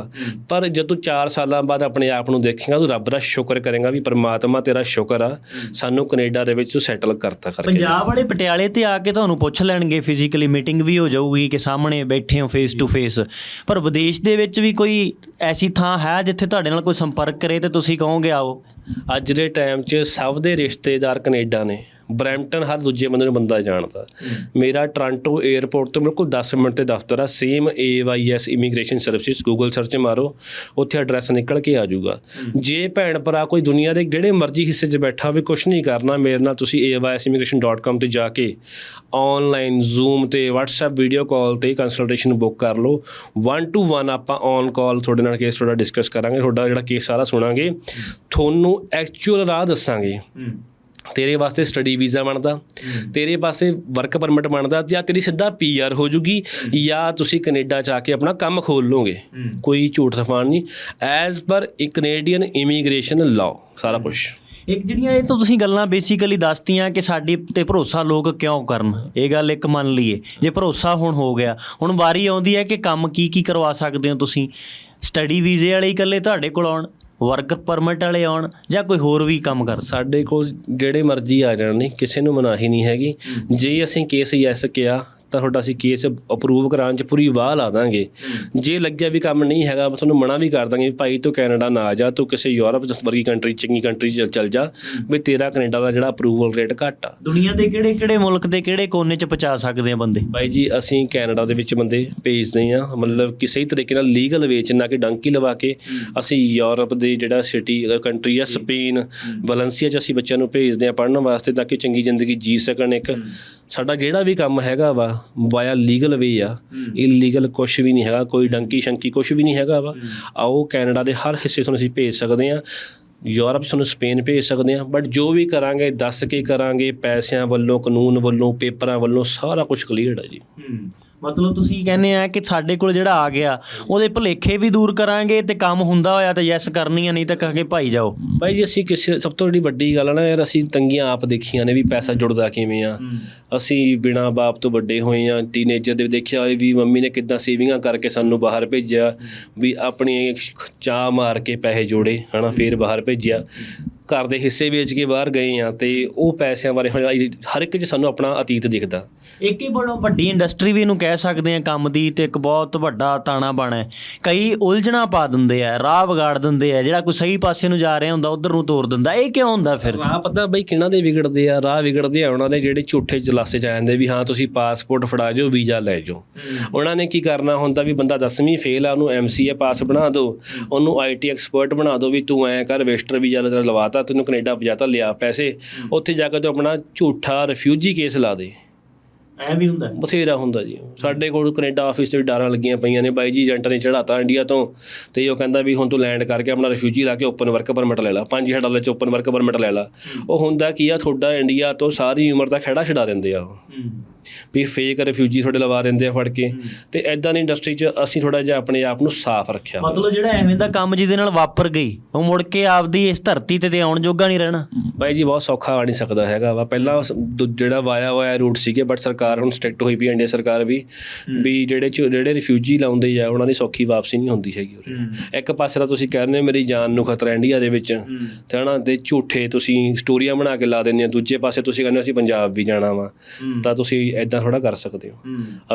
[SPEAKER 1] ਪਰ ਜਦ ਤੂੰ 4 ਸਾਲਾਂ ਬਾਅਦ ਆਪਣੇ ਆਪ ਨੂੰ ਦੇਖੇਗਾ ਤੂੰ ਰੱਬ ਦਾ ਸ਼ੁਕਰ ਕਰੇਗਾ ਵੀ ਪਰਮਾਤਮਾ ਤੇਰਾ ਸ਼ੁਕਰ ਆ। ਸਾਨੂੰ ਕੈਨੇਡਾ ਦੇ ਵਿੱਚ ਤੂੰ ਸੈਟਲ ਕਰਤਾ ਕਰਕੇ
[SPEAKER 2] ਪੰਜਾਬ ਵਾਲੇ ਪਟਿਆਲੇ ਤੇ ਆ ਕੇ ਤੁਹਾਨੂੰ ਪੁੱਛ ਲੈਣਗੇ ਫਿਜ਼ੀਕਲੀ ਮੀਟਿੰਗ ਵੀ ਹੋ ਜਾਊਗੀ ਕਿ ਸਾਹਮਣੇ ਬੈਠੇ ਹੋ ਫੇਸ ਟੂ ਫੇਸ ਪਰ ਵਿਦੇਸ਼ ਦੇ ਵਿੱਚ ਵੀ ਕੋਈ ਐਸੀ ਥਾਂ ਹੈ ਜਿੱਥੇ ਤੁਹਾਡੇ ਨਾਲ ਕੋਈ ਸੰਪਰਕ ਕਰੇ ਤੇ ਤੁਸੀਂ ਕਹੋਗੇ ਆਓ।
[SPEAKER 1] ਅੱਜ ਦੇ ਟਾਈਮ 'ਚ ਸਭ ਦੇ ਰਿਸ਼ਤੇਦਾਰ ਕੈਨੇਡਾ ਨੇ। ਬਰੈਂਪਟਨ ਹਰ ਦੂਜੇ ਬੰਦੇ ਨੂੰ ਬੰਦਾ ਜਾਣਦਾ। ਮੇਰਾ ਟੋਰਾਂਟੋ 에ਅਰਪੋਰਟ ਤੋਂ ਬਿਲਕੁਲ 10 ਮਿੰਟ ਤੇ ਦਫ਼ਤਰ ਆ। Same AYS immigration services Google search ਮਾਰੋ ਉੱਥੇ ਐਡਰੈਸ ਨਿਕਲ ਕੇ ਆ ਜਾਊਗਾ। ਜੇ ਭੈਣ ਭਰਾ ਕੋਈ ਦੁਨੀਆ ਦੇ ਜਿਹੜੇ ਮਰਜ਼ੀ ਹਿੱਸੇ 'ਚ ਬੈਠਾ ਹੋਵੇ ਕੁਝ ਨਹੀਂ ਕਰਨਾ ਮੇਰੇ ਨਾਲ ਤੁਸੀਂ aysimmigration.com ਤੇ ਜਾ ਕੇ ਆਨਲਾਈਨ ਜ਼ੂਮ ਤੇ WhatsApp ਵੀਡੀਓ ਕਾਲ ਤੇ ਕੰਸਲਟੇਸ਼ਨ ਬੁੱਕ ਕਰ ਲਓ। 1 ਟੂ 1 ਆਪਾਂ ਔਨ ਕਾਲ ਤੁਹਾਡੇ ਨਾਲ ਕੇਸ ਤੁਹਾਡਾ ਡਿਸਕਸ ਕਰਾਂਗੇ ਤੁਹਾਡਾ ਜਿਹੜਾ ਕੇਸ ਸਾਰਾ ਸੁਣਾਂਗੇ। ਤੁਹਾਨੂੰ ਐਕਚੁਅਲ ਰਾਹ ਦੱਸਾਂਗੇ। ਤੇਰੇ ਵਾਸਤੇ ਸਟੱਡੀ ਵੀਜ਼ਾ ਬਣਦਾ ਤੇਰੇ ਪਾਸੇ ਵਰਕ ਪਰਮਿਟ ਬਣਦਾ ਜਾਂ ਤੇਰੀ ਸਿੱਧਾ ਪੀਆਰ ਹੋ ਜੂਗੀ ਜਾਂ ਤੁਸੀਂ ਕੈਨੇਡਾ ਚ ਆ ਕੇ ਆਪਣਾ ਕੰਮ ਖੋਲ ਲੋਗੇ ਕੋਈ ਝੂਠ ਸਫਾਨ ਨਹੀਂ। ਐਜ਼ ਪਰ ਇੱਕ ਕੈਨੇਡੀਅਨ ਇਮੀਗ੍ਰੇਸ਼ਨ ਲਾਅ ਸਾਰਾ ਕੁਝ
[SPEAKER 2] ਇੱਕ ਜਿਹੜੀਆਂ ਇਹ ਤਾਂ ਤੁਸੀਂ ਗੱਲਾਂ ਬੇਸਿਕਲੀ ਦੱਸਤੀਆਂ ਕਿ ਸਾਡੀ ਤੇ ਭਰੋਸਾ ਲੋਕ ਕਿਉਂ ਕਰਨ। ਇਹ ਗੱਲ ਇੱਕ ਮੰਨ ਲਈਏ ਜੇ ਭਰੋਸਾ ਹੁਣ ਹੋ ਗਿਆ ਹੁਣ ਵਾਰੀ ਆਉਂਦੀ ਹੈ ਕਿ ਕੰਮ ਕੀ ਕੀ ਕਰਵਾ ਸਕਦੇ ਹੋ ਤੁਸੀਂ? ਸਟੱਡੀ ਵੀਜ਼ੇ ਵਾਲੇ ਇਕੱਲੇ ਤੁਹਾਡੇ ਕੋਲ ਆਉਣ ਵਰਕ ਪਰਮਿਟ ਵਾਲੇ ਆਉਣ ਜਾਂ ਕੋਈ ਹੋਰ ਵੀ ਕੰਮ ਕਰ
[SPEAKER 1] ਸਾਡੇ ਕੋਲ ਜਿਹੜੇ ਮਰਜ਼ੀ ਆ ਜਾਣ ਨੇ ਕਿਸੇ ਨੂੰ ਮਨਾਹੀ ਨਹੀਂ ਹੈਗੀ। ਜੇ ਅਸੀਂ ਕੇਸ ਯੈਸ ਕਿਹਾ ਤਾਂ ਤੁਹਾਡਾ ਅਸੀਂ ਕੇਸ ਅਪਰੂਵ ਕਰਾਉਣ ਚ ਪੂਰੀ ਵਾਹ ਲਾ ਦਾਂਗੇ। ਜੇ ਲੱਗਿਆ ਵੀ ਕੰਮ ਨਹੀਂ ਹੈਗਾ ਤੁਹਾਨੂੰ ਮਨਾ ਵੀ ਕਰ ਦਾਂਗੇ ਵੀ ਭਾਈ ਤੂੰ ਕੈਨੇਡਾ ਨਾ ਆ ਜਾ ਤੂੰ ਕਿਸੇ ਯੂਰਪ ਵਰਗੀ ਕੰਟਰੀ ਚੰਗੀ ਕੰਟਰੀ ਚ ਚੱਲ ਜਾ ਵੀ ਤੇਰਾ ਕੈਨੇਡਾ ਦਾ ਜਿਹੜਾ ਅਪਰੂਵਲ ਰੇਟ ਘੱਟ ਆ।
[SPEAKER 2] ਦੁਨੀਆ ਦੇ ਕਿਹੜੇ ਕਿਹੜੇ ਮੁਲਕ ਦੇ ਕਿਹੜੇ ਕੋਨੇ 'ਚ ਪਹੁੰਚਾ ਸਕਦੇ ਆ ਬੰਦੇ?
[SPEAKER 1] ਬਾਈ ਜੀ ਅਸੀਂ ਕੈਨੇਡਾ ਦੇ ਵਿੱਚ ਬੰਦੇ ਭੇਜਦੇ ਆ ਮਤਲਬ ਕਿ ਸਹੀ ਤਰੀਕੇ ਨਾਲ ਲੀਗਲ ਵੇਚ ਨਾ ਕਿ ਡੰਕੀ ਲਵਾ ਕੇ। ਅਸੀਂ ਯੂਰਪ ਦੇ ਜਿਹੜਾ ਸਿਟੀ ਕੰਟਰੀ ਆ ਸਪੇਨ ਵੈਲੈਂਸੀਆ ਚ ਅਸੀਂ ਬੱਚਿਆਂ ਨੂੰ ਭੇਜਦੇ ਆ ਪੜ੍ਹਨ ਵਾਸਤੇ ਤਾਂ ਕਿ ਚੰਗੀ ਜ਼ਿੰਦਗੀ ਜੀ ਸਕਣ ਇੱਕ। ਸਾਡਾ ਜਿਹੜਾ ਵੀ ਕੰਮ ਹੈਗਾ ਵਾ ਵਾਇਆ ਲੀਗਲ ਵੇ ਆ। ਇਲੀਗਲ ਕੁਝ ਵੀ ਨਹੀਂ ਹੈਗਾ ਕੋਈ ਡੰਕੀ ਸ਼ੰਕੀ ਕੁਝ ਵੀ ਨਹੀਂ ਹੈਗਾ ਵਾ। ਆਓ ਕੈਨੇਡਾ ਦੇ ਹਰ ਹਿੱਸੇ ਤੁਹਾਨੂੰ ਅਸੀਂ ਭੇਜ ਸਕਦੇ ਆ। ਯੂਰਪ ਤੁਹਾਨੂੰ ਸਪੇਨ ਭੇਜ ਸਕਦੇ ਆ। ਬਟ ਜੋ ਵੀ ਕਰਾਂਗੇ ਦੱਸ ਕੇ ਕਰਾਂਗੇ ਪੈਸਿਆਂ ਵੱਲੋਂ ਕਾਨੂੰਨ ਵੱਲੋਂ ਪੇਪਰਾਂ ਵੱਲੋਂ ਸਾਰਾ ਕੁਝ ਕਲੀਅਰ ਹੈ ਜੀ।
[SPEAKER 2] ਮਤਲਬ ਤੁਸੀਂ ਕਹਿੰਦੇ ਆ ਕਿ ਸਾਡੇ ਕੋਲ ਜਿਹੜਾ ਆ ਗਿਆ ਉਹਦੇ ਭੁਲੇਖੇ ਵੀ ਦੂਰ ਕਰਾਂਗੇ ਤੇ ਕੰਮ ਹੁੰਦਾ ਹੋਇਆ ਤਾਂ ਯੈਸ ਕਰਨੀ ਆ ਨਹੀਂ ਤਾਂ ਕਹਾਂਗੇ ਭਾਈ ਜਾਓ।
[SPEAKER 1] ਭਾਈ ਜੀ ਅਸੀਂ ਕਿਸੇ ਸਭ ਤੋਂ ਜਿਹੜੀ ਵੱਡੀ ਗੱਲ ਹੈ ਨਾ ਯਾਰ ਅਸੀਂ ਤੰਗੀਆਂ ਆਪ ਦੇਖੀਆਂ ਨੇ ਵੀ ਪੈਸਾ ਜੁੜਦਾ ਕਿਵੇਂ ਆ। ਅਸੀਂ ਬਿਨਾ ਬਾਪ ਤੋਂ ਵੱਡੇ ਹੋਏ ਆ ਟੀਨੇਜਰ ਦੇ ਦੇਖਿਆ ਹੋਏ ਵੀ ਮੰਮੀ ਨੇ ਕਿੱਦਾਂ ਸੇਵਿੰਗਾਂ ਕਰਕੇ ਸਾਨੂੰ ਬਾਹਰ ਭੇਜਿਆ ਵੀ ਆਪਣੀ ਚਾਹ ਮਾਰ ਕੇ ਪੈਸੇ ਜੋੜੇ ਹਨਾ ਫੇਰ ਬਾਹਰ ਭੇਜਿਆ। ਘਰ ਦੇ ਹਿੱਸੇ ਵੇਚ ਕੇ ਬਾਹਰ ਗਏ ਆ ਤੇ ਉਹ ਪੈਸਿਆਂ ਬਾਰੇ ਹਰ ਇੱਕ 'ਚ ਸਾਨੂੰ ਆਪਣਾ ਅਤੀਤ ਦਿਖਦਾ।
[SPEAKER 2] ਇੱਕ ਹੀ ਬੜਾ ਵੱਡੀ ਇੰਡਸਟਰੀ ਵੀ ਇਹਨੂੰ ਕਹਿ ਸਕਦੇ ਆ ਕੰਮ ਦੀ ਤੇ ਇੱਕ ਬਹੁਤ ਵੱਡਾ ਤਾਣਾ ਬਾਣਾ ਹੈ। ਕਈ ਉਲਝਣਾ ਪਾ ਦਿੰਦੇ ਆ ਰਾਹ ਵਿਗਾੜ ਦਿੰਦੇ ਆ ਜਿਹੜਾ ਕੋਈ ਸਹੀ ਪਾਸੇ ਨੂੰ ਜਾ ਰਿਹਾ ਹੁੰਦਾ ਉਧਰ ਨੂੰ ਤੋਰ ਦਿੰਦਾ। ਇਹ ਕਿਉਂ ਹੁੰਦਾ ਫਿਰ?
[SPEAKER 1] ਰਾਹ ਪਤਾ ਬਈ ਕਿਹਨਾਂ ਦੇ ਵਿਗੜਦੇ ਆ ਰਾਹ ਵਿਗੜਦੇ ਆ ਉਹਨਾਂ ਦੇ ਜਿਹੜੇ ਝੂਠੇ ਜਲਾਸੇ ਚ ਜਾਂਦੇ ਵੀ ਹਾਂ ਤੁਸੀਂ ਪਾਸਪੋਰਟ ਫੜਾ ਜਾਓ ਵੀਜ਼ਾ ਲੈ ਜਾਓ। ਉਹਨਾਂ ਨੇ ਕੀ ਕਰਨਾ ਹੁੰਦਾ ਵੀ ਬੰਦਾ 10ਵੀਂ ਫੇਲ ਆ ਉਹਨੂੰ ਐਮਸੀਏ ਪਾਸ ਬਣਾ ਦਿਓ ਉਹਨੂੰ ਆਈਟੀ ਐਕਸਪਰਟ ਬਣਾ ਦਿਓ ਵੀ ਤੂੰ ਐ ਕਰ ਵੇਸਟਰ ਵੀਜ਼ਾ ਲੈ ਲਵਾਤਾ ਤੈਨੂੰ ਕੈਨੇਡਾ ਭਜਾਤਾ ਲਿਆ ਪੈਸੇ। ਉੱਥੇ ਜਾ ਕੇ ਤੂੰ ਆਪਣਾ ਝੂਠਾ ਰਿਫਿਊਜੀ ਕੇਸ ਲਾ ਦੇ।
[SPEAKER 2] ਐ ਵੀ ਹੁੰਦਾ।
[SPEAKER 1] ਬਥੇਰਾ ਹੁੰਦਾ ਜੀ। ਸਾਡੇ ਕੋਲ ਕੈਨੇਡਾ ਆਫਿਸ ਤੇ ਵੀ ਡਾਰਾਂ ਲੱਗੀਆਂ ਪਈਆਂ ਨੇ। ਬਾਈ ਜੀ ਏਜੰਟ ਨੇ ਚੜਾਤਾ ਇੰਡੀਆ ਤੋਂ ਤੇ ਉਹ ਕਹਿੰਦਾ ਵੀ ਹੁਣ ਤੂੰ ਲੈਂਡ ਕਰਕੇ ਆਪਣਾ ਰਿਫਿਊਜੀ ਲਾ ਕੇ ਓਪਨ ਵਰਕ ਪਰਮਿਟ ਲੈ ਲੈ। 5000 ਡਾਲਰ ਚ ਓਪਨ ਵਰਕ ਪਰਮਿਟ ਲੈ ਲੈ। ਉਹ ਹੁੰਦਾ ਕੀ ਆ? ਤੁਹਾਡਾ ਇੰਡੀਆ ਤੋਂ ਸਾਰੀ ਉਮਰ ਦਾ ਖਹਿੜਾ ਛਡਾ ਦਿੰਦੇ ਆ ਉਹ। ਵੀ ਫੇਕ ਰਿਫਿਊਜੀ ਤੁਹਾਡੇ ਲਵਾ ਦਿੰਦੇ ਆ ਫੜ ਕੇ। ਤੇ ਐਦਾਂ ਦੀ ਇੰਡਸਟਰੀ 'ਚ ਅਸੀਂ ਥੋੜਾ ਜਿਹਾ ਆਪਣੇ ਆਪ ਨੂੰ ਸਾਫ਼ ਰੱਖਿਆ
[SPEAKER 2] ਮਤਲਬ ਜਿਹੜਾ ਐਵੇਂ ਦਾ ਕੰਮ ਜਿਹਦੇ ਨਾਲ ਵਾਪਰ ਗਈ ਉਹ ਮੁੜ ਕੇ ਆਪਦੀ ਇਸ ਧਰਤੀ ਤੇ ਤੇ ਆਉਣ ਜੋਗਾ ਨਹੀਂ ਰਹਿਣਾ।
[SPEAKER 1] ਬਾਈ ਜੀ ਬਹੁਤ ਸੌਖਾ ਆ ਨਹੀਂ ਸਕਦਾ ਹੈਗਾ ਵਾ। ਪਹਿਲਾਂ ਉਸ ਦੂ- ਜਿਹੜਾ ਵਾਇਆ ਵਾਇਆ ਰੂਟ ਸੀਗੇ ਬਟ ਸਰਕਾਰ ਹੁਣ ਸਟ੍ਰਿਕਟ ਹੋਈ ਹੈ, ਇੰਡੀਆ ਸਰਕਾਰ ਵੀ। ਵੀ ਜਿਹੜੇ ਚ- ਜਿਹੜੇ ਰਿਫਿਊਜੀ ਲਾਉਂਦੇ ਆ ਉਹਨਾਂ ਦੀ ਸੌਖੀ ਵਾਪਸੀ ਨਹੀਂ ਹੁੰਦੀ ਹੈਗੀ ਉਰੇ। ਇੱਕ ਪਾਸੇ ਤਾਂ ਤੁਸੀਂ ਕਹਿ ਰਹੇ ਹੋ ਮੇਰੀ ਜਾਨ ਨੂੰ ਖਤਰਾ ਇੰਡੀਆ ਦੇ ਵਿੱਚ। ਤੇ ਹਨਾ ਤੇ ਝੂਠੇ ਤੁਸੀਂ ਸਟੋਰੀਆਂ ਬਣਾ ਕੇ ਲਾ ਦਿੰਦੇ ਆ। ਦੂਜੇ ਪਾਸੇ ਤੁਸੀਂ ਕਹਿੰਦੇ ਹੋ ਅਸੀਂ ਪੰਜਾਬ ਵੀ ਜਾਣਾ ਵਾ। ਤਾਂ ਤੁਸੀਂ ਐਦਾਂ ਥੋੜਾ ਕਰ ਸਕਦੇ ਹੋ।